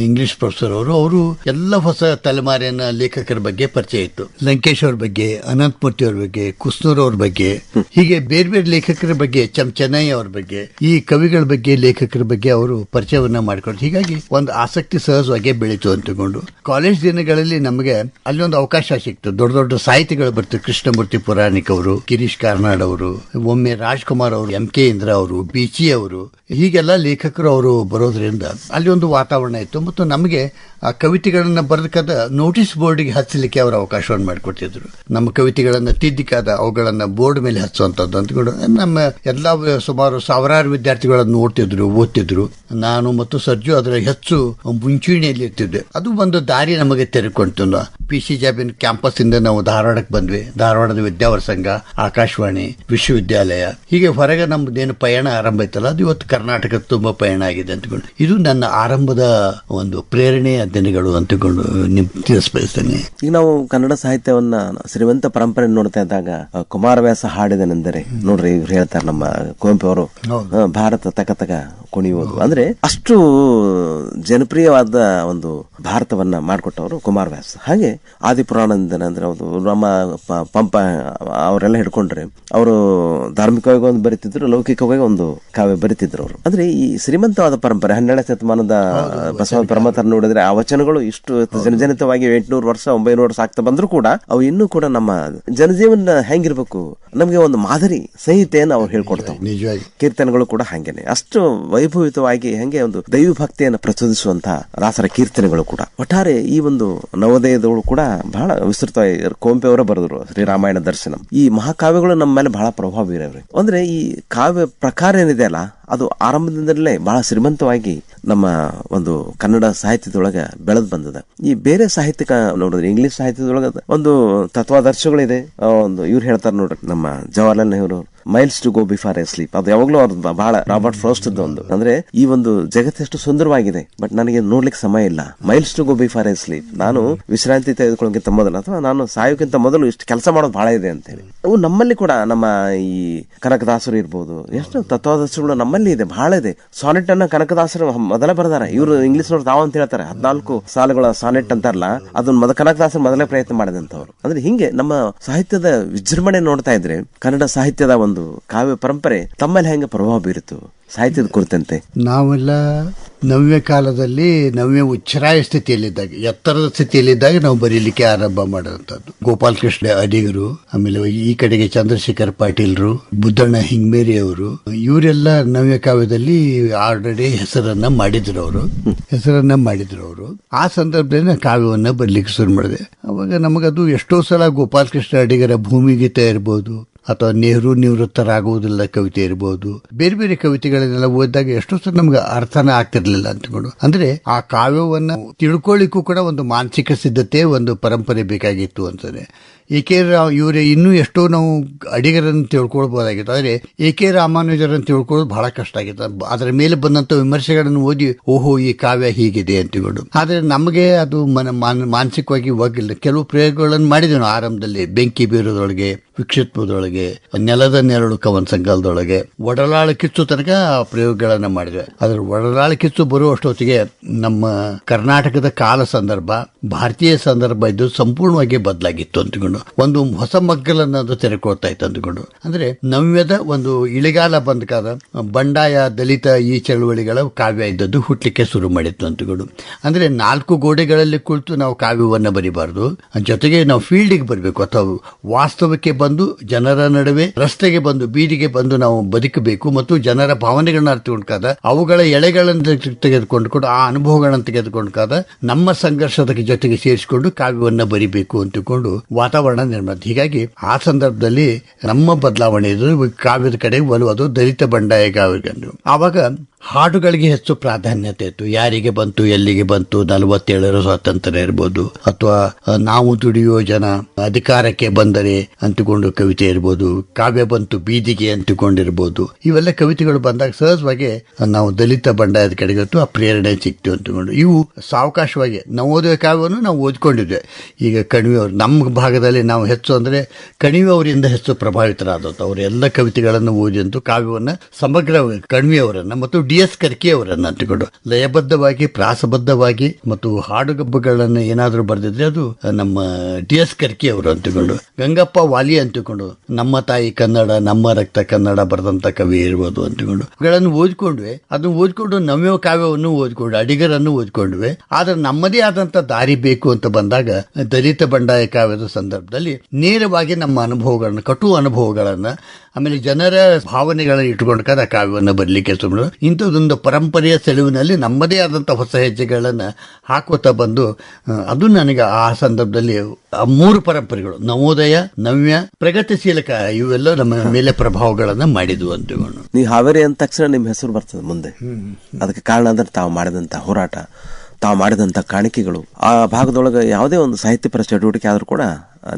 ಇಂಗ್ಲಿಷ್ ಪ್ರೊಫೆಸರ್ ಅವರು. ಅವರು ಎಲ್ಲ ಹೊಸ ತಲೆಮಾರಿನ ಲೇಖಕರ ಬಗ್ಗೆ ಪರಿಚಯ ಇತ್ತು. ಲಂಕೇಶ್ ಅವ್ರ ಬಗ್ಗೆ ಅನಂತಮೂರ್ತಿ ಅವ್ರ ಬಗ್ಗೆ, ಕುಸ್ನೂರ್ ಅವ್ರ ಬಗ್ಗೆ, ಹೀಗೆ ಬೇರೆ ಬೇರೆ ಲೇಖಕರ ಬಗ್ಗೆ, ಚಮ್ ಚೆನ್ನೈ ಅವ್ರ ಬಗ್ಗೆ, ಈ ಕವಿಗಳ ಬಗ್ಗೆ, ಲೇಖಕರ ಬಗ್ಗೆ ಅವರು ಪರಿಚಯವನ್ನ ಮಾಡಿಕೊಂಡು ಹೀಗಾಗಿ ಒಂದು ಆಸಕ್ತಿ ಸಹಜವಾಗಿ ಬೆಳೀತು ತಿಳ್ಕೊಂಡು ಕಾಲೇಜ್ ದಿನಗಳಲ್ಲಿ ನಮಗೆ ಅಲ್ಲಿ ಒಂದು ಅವಕಾಶ ಸಿಕ್ತು. ದೊಡ್ಡ ದೊಡ್ಡ ಸಾಹಿತಿಗಳು ಬರ್ತಾರೆ ಕೃಷ್ಣಮೂರ್ತಿ ಪುರಾಣಿಕ್ ಅವರು, ಗಿರೀಶ್ ಕಾರ್ನಾಡ್ ಅವರು, ಒಮ್ಮೆ ರಾಜ್ಕುಮಾರ್ ಅವರು, ಎಂ ಕೆ ಇಂದ್ರ ಅವರು ಬಿಚಿ ಅವರು, ಹೀಗೆಲ್ಲ ಲೇಖಕರು ಅವರು ಬರೋದ್ರಿಂದ ಅಲ್ಲಿ ಒಂದು ವಾತಾವರಣ ಇತ್ತು. ಮತ್ತು ನಮಗೆ ಆ ಕವಿತೆಗಳನ್ನ ಬರೆದಕ್ಕಾದ ನೋಟಿಸ್ ಬೋರ್ಡ್ಗೆ ಹಚ್ಚಲಿಕ್ಕೆ ಅವರು ಅವಕಾಶವನ್ನು ಮಾಡಿಕೊಟ್ಟಿದ್ರು ನಮ್ಮ ಕವಿತೆಗಳನ್ನ ತಿದ್ದಿಕಾದ ಅವುಗಳನ್ನ ಬೋರ್ಡ್ ಮೇಲೆ ಹಚ್ಚುವಂಥದ್ದು ಕೂಡ ನಮ್ಮ ಎಲ್ಲ ಸುಮಾರು ಸಾವಿರಾರು ವಿದ್ಯಾರ್ಥಿಗಳನ್ನು ನೋಡ್ತಿದ್ರು ಓದ್ತಿದ್ರು. ನಾನು ಮತ್ತು ಸರ್ಜು ಅದರ ಹೆಚ್ಚು ಮುಂಚೂಣಿಯಲ್ಲಿ ಇರ್ತಿದ್ದೆ ಅದು ಒಂದು ದಾರಿ ನಮಗೆ ತೆರೆಕೊಂಡ್ತು ಪಿ ಸಿ ಜಾಬಿನ್ ಕ್ಯಾಂಪಸ್ ಇಂದ ನಾವು ಧಾರವಾಡಕ್ಕೆ ಬಂದ್ವಿ. ಧಾರವಾಡದ ವಿದ್ಯಾವರ ಸಂಘ ಆಕಾಶವಾಣಿ ವಿಶ್ವವಿದ್ಯಾಲಯ. ಹೀಗೆ ಹೊರಗೆ ನಮ್ದೇನು ಪಯಣ ಆರಂಭ ಐತಲ್ಲ ಅದು ಇವತ್ತು ಕರ್ನಾಟಕ ತುಂಬಾ ಪಯಣ ಆಗಿದೆ ಅಂತಕೊಂಡು ಇದು ನನ್ನ ಆರಂಭದ ಒಂದು ಪ್ರೇರಣೆಯ ದಿನಗಳು ಅಂತಕೊಂಡು ನಿಮ್ ತಿಳಿಸ್ಬಯಸ್ತೇನೆ. ಈಗ ನಾವು ಕನ್ನಡ ಸಾಹಿತ್ಯವನ್ನ ಶ್ರೀಮಂತ ಪರಂಪರೆ ನೋಡ್ತಾ ಇದ್ದಾಗ ಕುಮಾರವ್ಯಾಸ ಹಾಡಿದನೆಂದರೆ ನೋಡ್ರಿ ಇವ್ರು ಹೇಳ್ತಾರೆ ನಮ್ಮ ಕುವೆಂಪು ಅವರು ಭಾರತ ತಕ ತಕ ಕುಣಿಯುವುದು. ಅಂದ್ರೆ ಅಷ್ಟು ಜನಪ್ರಿಯವಾದ ಒಂದು ಭಾರತವನ್ನ ಮಾಡಿಕೊಟ್ಟವರು ಕುಮಾರವ್ಯಾಸ ಹಾಗೆ ಆದಿಪುರಾಣದಿಂದ ಅಂದ್ರೆ ಒಂದು ನಮ್ಮ ಪಂಪ ಅವರೆಲ್ಲ ಹಿಡ್ಕೊಂಡ್ರೆ ಅವರು ಧಾರ್ಮಿಕವಾಗಿ ಒಂದು ಬರಿತಿದ್ರು ಲೌಕಿಕವಾಗಿ ಒಂದು ಕಾವ್ಯ ಬರಿತಿದ್ರು ಅವರು. ಅಂದ್ರೆ ಈ ಶ್ರೀಮಂತವಾದ ಪರಂಪರೆ ಹನ್ನೆರಡನೇ ಶತಮಾನದ ಬಸವ ಪರಮತರ ನೋಡಿದ್ರೆ ಆ ವಚನಗಳು ಇಷ್ಟು ಜನಜನಿತವಾಗಿ ಎಂಟುನೂರು ವರ್ಷ ಒಂಬೈನೂರು ವರ್ಷ ಆಗ್ತಾ ಬಂದ್ರು ಕೂಡ ಅವು ಇನ್ನೂ ಕೂಡ ನಮ್ಮ ಜನಜೀವನ ಹೆಂಗಿರ್ಬೇಕು? ನಮಗೆ ಒಂದು ಮಾದರಿ ಸಂಹಿತೆಯನ್ನು ಅವ್ರು ಹೇಳ್ಕೊಡ್ತಾವ. ಕೀರ್ತನೆಗಳು ಕೂಡ ಹಾಗೇನೆ. ಅಷ್ಟು ವೈಭವಿತವಾಗಿ ಹೆಂಗೆ ಒಂದು ದೈವ ಭಕ್ತಿಯನ್ನು ಪ್ರಚೋದಿಸುವಂತಹ ರಾಸರ ಕೀರ್ತನೆಗಳು ಕೂಡ. ಒಟ್ಟಾರೆ ಈ ಒಂದು ನವೋದಯದಗಳು ಕೂಡ ಬಹಳ ವಿಸ್ತೃತವಾಗಿ ಕೋಂಪೆ ಅವರ ಬರೆದ್ರು ಶ್ರೀರಾಮಾಯಣ ದರ್ಶನಂ. ಈ ಮಹಾಕಾವ್ಯಗಳು ನಮ್ಮ ಮೇಲೆ ಬಹಳ ಪ್ರಭಾವ ಬೀರವ್ರಿ ಅಂದ್ರೆ ಈ ಕಾವ್ಯ ಪ್ರಕಾರ ಏನಿದೆ ಅಲ್ಲ, ಅದು ಆರಂಭದಿಂದಲೇ ಬಹಳ ಶ್ರೀಮಂತವಾಗಿ ನಮ್ಮ ಒಂದು ಕನ್ನಡ ಸಾಹಿತ್ಯದೊಳಗೆ ಬೆಳೆದು ಬಂದದ. ಈ ಬೇರೆ ಸಾಹಿತ್ಯಕ, ನೋಡಿದ್ರೆ ಇಂಗ್ಲಿಷ್ ಸಾಹಿತ್ಯದೊಳಗ ಒಂದು ತತ್ವಾದರ್ಶಗಳಿದೆ. ಒಂದು ಇವ್ರು ಹೇಳ್ತಾರೆ ನೋಡ್ರಿ, ನಮ್ಮ Jawaharlal Nehru miles to go before a sleep ಅದು ಯಾವಾಗ್ಲೂ ಅವ್ರದ್ದು ಬಹಳ ರಾಬರ್ಟ್ ಫ್ರೋಸ್ಟ್ ಒಂದು. ಅಂದ್ರೆ ಈ ಒಂದು ಜಗತ್ತೆಷ್ಟು ಸುಂದರವಾಗಿದೆ ಬಟ್ ನನಗೆ ನೋಡ್ಲಿಕ್ಕೆ ಸಮಯ ಇಲ್ಲ. Miles to go before a sleep ನಾನು ವಿಶ್ರಾಂತಿ ತೆಗೆದುಕೊಳ್ಳೋಕ್ಕಿಂತ ಮೊದಲು, ಅಥವಾ ನಾನು ಸಾಯೋಕ್ಕಿಂತ ಮೊದಲು ಇಷ್ಟು ಕೆಲಸ ಮಾಡೋದು ಬಹಳ ಇದೆ ಅಂತ ಹೇಳಿ. ಅವು ನಮ್ಮಲ್ಲಿ ಕೂಡ ನಮ್ಮ ಈ ಕನಕದಾಸರು ಇರ್ಬೋದು, ಎಷ್ಟು ತತ್ವಾದರ್ಶಗಳು ನಮ್ಮಲ್ಲಿ ಇದೆ, ಬಹಳ ಇದೆ. ಸಾನೆಟ್ ಅನ್ನ ಕನಕದಾಸರು ಮೊದಲ ಬರ್ದಾರೆ. ಇವರು ಇಂಗ್ಲಿಷ್ ನವರು ತಾವು ಅಂತ ಹೇಳ್ತಾರೆ. ಹದಿನಾಲ್ಕು ಸಾಲುಗಳ ಸಾನೆಟ್ ಅಂತಾರಲ್ಲ, ಅದನ್ನ ಮೊದಲ ಕನಕದಾಸರು ಮೊದಲೇ ಪ್ರಯತ್ನ ಮಾಡಿದಂತವ್ರು ಅಂದ್ರೆ ಹಿಂಗೆ ನಮ್ಮ ಸಾಹಿತ್ಯದ ವಿಜೃಂಭಣೆ ನೋಡ್ತಾ ಇದ್ರೆ ಕನ್ನಡ ಸಾಹಿತ್ಯದ ಒಂದು ಕಾವ್ಯ ಪರಂಪರೆ ತಮ್ಮಲ್ಲಿ ಹೆಂಗೆ ಪ್ರಭಾವ ಬೀರಿತು? ಸಾಹಿತ್ಯದ ಕುರಿತಂತೆ. ನಾವೆಲ್ಲ ನವ್ಯ ಕಾಲದಲ್ಲಿ ನವ್ಯ ಉಚ್ಚರಾಯ ಸ್ಥಿತಿಯಲ್ಲಿದ್ದಾಗ, ಎತ್ತರದ ಸ್ಥಿತಿಯಲ್ಲಿದ್ದಾಗ ನಾವು ಬರೀಲಿಕ್ಕೆ ಆರಂಭ ಮಾಡೋಂಥದ್ದು ಗೋಪಾಲಕೃಷ್ಣ ಅಡಿಗರು, ಆಮೇಲೆ ಈ ಕಡೆಗೆ ಚಂದ್ರಶೇಖರ್ ಪಾಟೀಲ್ರು, ಬುದ್ಧಣ್ಣ ಹಿಂಗ್ಮೇರಿ ಅವರು, ಇವರೆಲ್ಲ ನವ್ಯ ಕಾವ್ಯದಲ್ಲಿ ಆಲ್ರೆಡಿ ಹೆಸರನ್ನ ಮಾಡಿದ್ರು ಅವರು. ಹೆಸರನ್ನ ಮಾಡಿದ್ರು ಅವರು. ಆ ಸಂದರ್ಭದಲ್ಲಿ ನಾನು ಕಾವ್ಯವನ್ನ ಬರ್ಲಿಕ್ಕೆ ಶುರು ಮಾಡಿದೆ. ಅವಾಗ ನಮಗದು ಎಷ್ಟೋ ಸಲ ಗೋಪಾಲಕೃಷ್ಣ ಅಡಿಗರ ಭೂಮಿಗೀತೆ ಇರ್ಬೋದು ಅಥವಾ ನೆಹರು ನಿವೃತ್ತರಾಗುವುದಿಲ್ಲ ಕವಿತೆ ಇರಬಹುದು ಬೇರೆ ಬೇರೆ ಕವಿತೆಗಳನ್ನೆಲ್ಲ ಓದಿದಾಗ ಎಷ್ಟೋ ಸಲ ನಮ್ಗೆ ಅರ್ಥನ ಆಗ್ತಿರ್ಲಿಲ್ಲ ಅಂತಕೊಂಡು ಅಂದ್ರೆ ಆ ಕಾವ್ಯವನ್ನ ತಿಳ್ಕೊಳ್ಳಿಕ್ಕೂ ಕೂಡ ಒಂದು ಮಾನಸಿಕ ಸಿದ್ಧತೆ, ಒಂದು ಪರಂಪರೆ ಬೇಕಾಗಿತ್ತು ಅಂತಾನೆ. ಎ ಕೆ ರಾವ್ ಇವರೇ ಇನ್ನೂ ಎಷ್ಟೋ ನಾವು ಅಡಿಗರನ್ನು ತಿಳ್ಕೊಳ್ಬೋದಾಗಿತ್ತು. ಆದರೆ ಎ ಕೆ ರಾಮಾನುಜರನ್ನು ತಿಳ್ಕೊಳ್ಳೋದು ಬಹಳ ಕಷ್ಟ ಆಗಿತ್ತು. ಅದರ ಮೇಲೆ ಬಂದಂಥ ವಿಮರ್ಶೆಗಳನ್ನು ಓದಿ, ಓಹೋ, ಈ ಕಾವ್ಯ ಹೀಗಿದೆ ಅಂತ ಅಂತಕೊಂಡು. ಆದರೆ ನಮಗೆ ಅದು ಮನ, ಮಾನ- ಮಾನಸಿಕವಾಗಿ ಹೋಗಿಲ್ಲ. ಕೆಲವು ಪ್ರಯೋಗಗಳನ್ನು ಮಾಡಿದ್ವಿ ನಾವು ಆರಂಭದಲ್ಲಿ. ಬೆಂಕಿ ಬೀರೋದೊಳಗೆ ವಿಕ್ಷಿತ್ವದೊಳಗೆ ನೆಲದ ನೆರಳು ಕವನ್ ಸಂಕಲದೊಳಗೆ, ಒಡಲಾಳ ಕಿಚ್ಚು ತನಕ ಪ್ರಯೋಗಗಳನ್ನು ಮಾಡಿದ್ವಿ ಅದರ ಒಡಲಾಳ ಕಿಚ್ಚು ಬರುವಷ್ಟೊತ್ತಿಗೆ ನಮ್ಮ ಕರ್ನಾಟಕದ ಕಾಲ ಸಂದರ್ಭ, ಭಾರತೀಯ ಸಂದರ್ಭ ಇದು ಸಂಪೂರ್ಣವಾಗಿ ಬದಲಾಗಿತ್ತು ಅಂದ್ಕೊಂಡು, ಒಂದು ಹೊಸ ಮಗ್ಗಲನ್ನು ಅದು ತೆರೆಕೊಳ್ತಾ ಇತ್ತು ಅಂದ್ಕೊಂಡು. ಅಂದ್ರೆ ನವ್ಯದ ಒಂದು ಇಳಿಗಾಲ ಬಂದ ಬಂಡಾಯ, ದಲಿತ ಈ ಚಳವಳಿಗಳ ಕಾವ್ಯ ಇದ್ದದ್ದು ಹುಟ್ಟಲಿಕ್ಕೆ ಶುರು ಮಾಡಿತ್ತು ಅಂದ್ಕೊಂಡು. ಅಂದ್ರೆ ನಾಲ್ಕು ಗೋಡೆಗಳಲ್ಲಿ ಕುಳಿತು ನಾವು ಕಾವ್ಯವನ್ನ ಬರಿಬಾರ್ದು. ಜೊತೆಗೆ ನಾವು ಫೀಲ್ಡಿಗೆ ಬರಬೇಕು, ಅಥವಾ ವಾಸ್ತವಕ್ಕೆ ಬಂದು ಜನರ ನಡುವೆ, ರಸ್ತೆಗೆ ಬಂದು, ಬೀದಿಗೆ ಬಂದು ನಾವು ಬದುಕಬೇಕು, ಮತ್ತು ಜನರ ಭಾವನೆಗಳನ್ನ ಅರ್ಥಕೊಂಡ್ಕಾದ ಅವುಗಳ ಎಳೆಗಳನ್ನು ತೆಗೆದುಕೊಂಡು ಕೂಡ ಆ ಅನುಭವಗಳನ್ನು ತೆಗೆದುಕೊಂಡ್ಕಾದ ನಮ್ಮ ಸಂಘರ್ಷದ ಜೊತೆಗೆ ಸೇರಿಸಿಕೊಂಡು ಕಾವ್ಯವನ್ನ ಬರಿಬೇಕು ಅಂತಕೊಂಡು ವಾತಾವರಣ ನಿರ್ಮಾಣ ಹೀಗಾಗಿ ಆ ಸಂದರ್ಭದಲ್ಲಿ ನಮ್ಮ ಬದಲಾವಣೆ ಇದು ಕಾವ್ಯದ ಕಡೆ ಒಲುವುದು ದಲಿತ ಬಂಡಾಯ ಕಾವ್ಯ ಆವಾಗ ಹಾಡುಗಳಿಗೆ ಹೆಚ್ಚು ಪ್ರಾಧಾನ್ಯತೆ ಇತ್ತು. ಯಾರಿಗೆ ಬಂತು, ಎಲ್ಲಿಗೆ ಬಂತು, ನಲವತ್ತೇಳರ ಸ್ವಾತಂತ್ರ್ಯ ಇರ್ಬೋದು, ಅಥವಾ ನಾವು ದುಡಿಯುವ ಜನ ಅಧಿಕಾರಕ್ಕೆ ಬಂದರೆ ಅಂತಿಕೊಂಡು ಕವಿತೆ ಇರ್ಬೋದು, ಕಾವ್ಯ ಬಂತು ಬೀದಿಗೆ ಅಂತಿಕೊಂಡಿರ್ಬೋದು ಇವೆಲ್ಲ ಕವಿತೆಗಳು ಬಂದಾಗ ಸಹಜವಾಗಿ ನಾವು ದಲಿತ ಬಂಡಾಯದ ಕಡೆಗೆತ್ತು ಆ ಪ್ರೇರಣೆ ಸಿಕ್ತು ಅಂತಕೊಂಡು ಇವು ಸಾವಕಾಶವಾಗಿ, ನವೋದಯ ಕಾವ್ಯವನ್ನು ನಾವು ಓದ್ಕೊಂಡಿದ್ವಿ. ಈಗ ಕಣಿವೆಯವರು ನಮ್ಮ ಭಾಗದಲ್ಲಿ ನಾವು ಹೆಚ್ಚು ಅಂದರೆ ಕಣಿವೆಯವರಿಂದ ಹೆಚ್ಚು ಪ್ರಭಾವಿತರಾದದ್ದು. ಅವರು ಎಲ್ಲ ಕವಿತೆಗಳನ್ನು ಓದಿದಂತೂ ಕಾವ್ಯವನ್ನು ಸಮಗ್ರ ಕಣಿವೆಯವರನ್ನು ಮತ್ತು ಡಿ ಎಸ್ ಕರ್ಕಿಯವರನ್ನ ಅಂತಕೊಂಡು ಲಯಬದ್ಧವಾಗಿ, ಪ್ರಾಸಬದ್ಧವಾಗಿ ಮತ್ತು ಹಾಡುಗಬ್ಬಗಳನ್ನು ಏನಾದರೂ ಬರೆದಿದ್ರೆ ಅದು ನಮ್ಮ ಡಿ ಎಸ್ ಕರ್ಕಿ ಅವರು ಅಂತಕೊಂಡು ಗಂಗಪ್ಪ ವಾಲಿ ಅಂತಕೊಂಡು ನಮ್ಮ ತಾಯಿ ಕನ್ನಡ, ನಮ್ಮ ರಕ್ತ ಕನ್ನಡ ಬರೆದಂತ ಕವಿ ಇರ್ಬೋದು ಅಂತಕೊಂಡು ಅವುಗಳನ್ನು ಓದ್ಕೊಂಡ್ವಿ. ಅದನ್ನು ಓದ್ಕೊಂಡು ನವ್ಯ ಕಾವ್ಯವನ್ನು ಓದ್ಕೊಂಡು, ಅಡಿಗರನ್ನು ಓದ್ಕೊಂಡ್ವಿ. ಆದ್ರೆ ನಮ್ಮದೇ ಆದಂತ ದಾರಿ ಬೇಕು ಅಂತ ಬಂದಾಗ ದಲಿತ ಬಂಡಾಯ ಕಾವ್ಯದ ಸಂದರ್ಭದಲ್ಲಿ ನೇರವಾಗಿ ನಮ್ಮ ಅನುಭವಗಳನ್ನ, ಕಟು ಅನುಭವಗಳನ್ನ, ಆಮೇಲೆ ಜನರ ಭಾವನೆಗಳನ್ನ ಇಟ್ಕೊಂಡ ಕದ ಕಾವ್ಯವನ್ನು ಬರಲಿಕ್ಕೆ ಸುಮ್ಮನೆ ಇಂಥದ್ದೊಂದು ಪರಂಪರೆಯ ಸೆಳುವಿನಲ್ಲಿ ನಮ್ಮದೇ ಆದಂಥ ಹೊಸ ಹೆಜ್ಜೆಗಳನ್ನು ಹಾಕೋತಾ ಬಂದು ಅದು ನನಗೆ ಆ ಸಂದರ್ಭದಲ್ಲಿ ಆ ಮೂರು ಪರಂಪರೆಗಳು. ನವೋದಯ, ನವ್ಯ, ಪ್ರಗತಿಶೀಲಕ, ಇವೆಲ್ಲ ನಮ್ಮ ಮೇಲೆ ಪ್ರಭಾವಗಳನ್ನು ಮಾಡಿದ್ವು ಅಂತ ನೀವು ಹಾವೇರಿ ಅಂದ ತಕ್ಷಣ ನಿಮ್ಮ ಹೆಸರು ಬರ್ತದೆ ಮುಂದೆ. ಅದಕ್ಕೆ ಕಾರಣ ಅಂದ್ರೆ ತಾವು ಮಾಡಿದಂಥ ಹೋರಾಟ, ತಾವು ಮಾಡಿದಂಥ ಕಾಣಿಕೆಗಳು. ಆ ಭಾಗದೊಳಗೆ ಯಾವುದೇ ಒಂದು ಸಾಹಿತ್ಯಪರ ಚಟುವಟಿಕೆ ಆದರೂ ಕೂಡ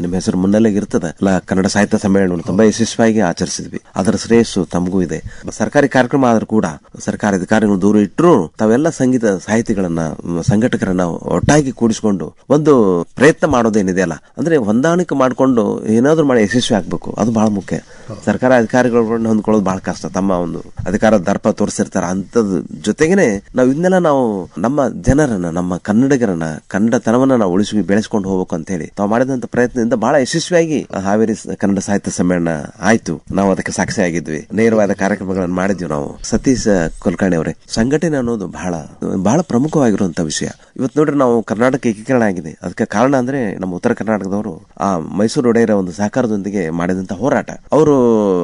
ನಿಮ್ಮ ಹೆಸರು ಮುನ್ನೆಲೆಗೆ ಇರ್ತದೆ. ಅಲ್ಲ ಕನ್ನಡ ಸಾಹಿತ್ಯ ಸಮ್ಮೇಳನವನ್ನು ತುಂಬಾ ಯಶಸ್ವಿಯಾಗಿ ಆಚರಿಸಿದ್ವಿ. ಅದರ ಶ್ರೇಯಸ್ಸು ತಮಗೂ ಇದೆ. ಸರ್ಕಾರಿ ಕಾರ್ಯಕ್ರಮ ಆದರೂ ಕೂಡ ಸರ್ಕಾರಿ ಅಧಿಕಾರಿಗಳು ದೂರ ಇಟ್ಟರು ತಾವೆಲ್ಲ ಸಂಗೀತ ಸಾಹಿತಿಗಳನ್ನ ಸಂಘಟಕರನ್ನ ಒಟ್ಟಾಗಿ ಕೂಡಿಸಿಕೊಂಡು ಒಂದು ಪ್ರಯತ್ನ ಮಾಡೋದೇನಿದೆ ಅಲ್ಲ. ಅಂದ್ರೆ ಹೊಂದಾಣಿಕೆ ಮಾಡಿಕೊಂಡು ಏನಾದ್ರೂ ಮಾಡಿ ಯಶಸ್ವಿ ಆಗ್ಬೇಕು. ಅದು ಬಹಳ ಮುಖ್ಯ. ಸರ್ಕಾರ ಅಧಿಕಾರಿಗಳನ್ನ ಹೊಂದ್ಕೊಳ್ಳೋದು ಬಹಳ ಕಷ್ಟ. ತಮ್ಮ ಒಂದು ಅಧಿಕಾರ ದರ್ಪ ತೋರಿಸಿರ್ತಾರೆ. ಅಂತದ್ ಜೊತೆಗೇನೆ ನಾವು ಇದನ್ನೆಲ್ಲ ನಾವು ನಮ್ಮ ಜನರನ್ನ, ನಮ್ಮ ಕನ್ನಡಿಗರನ್ನ, ಕನ್ನಡತನವನ್ನ ನಾವು ಉಳಿಸಿ ಬೆಳೆಸ್ಕೊಂಡು ಹೋಗ್ಬೇಕು ಅಂತ ಹೇಳಿ ತಾವು ಮಾಡಿದಂತ ಪ್ರಯತ್ನದಿಂದ ಬಹಳ ಯಶಸ್ವಿಯಾಗಿ ಹಾವೇರಿ ಕನ್ನಡ ಸಾಹಿತ್ಯ ಸಮ್ಮೇಳನ ಆಯ್ತು. ನಾವು ಅದಕ್ಕೆ ಸಾಕ್ಷಿಯಾಗಿದ್ವಿ ನೇರವಾದ ಕಾರ್ಯಕ್ರಮಗಳನ್ನು ಮಾಡಿದ್ವಿ ನಾವು. ಸತೀಶ್ ಕುಲಕರ್ಣಿ ಅವರೇ, ಸಂಘಟನೆ ಅನ್ನೋದು ಬಹಳ ಬಹಳ ಪ್ರಮುಖವಾಗಿರುವಂತಹ ವಿಷಯ. ಇವತ್ತು ನೋಡ್ರಿ ನಾವು ಕರ್ನಾಟಕ ಏಕೀಕರಣ ಆಗಿದೆ. ಅದಕ್ಕೆ ಕಾರಣ ಅಂದ್ರೆ ನಮ್ಮ ಉತ್ತರ ಕರ್ನಾಟಕದವರು ಆ ಮೈಸೂರು ಒಡೆಯರ ಒಂದು ಸಹಕಾರದೊಂದಿಗೆ ಮಾಡಿದಂತ ಹೋರಾಟ. ಅವರು,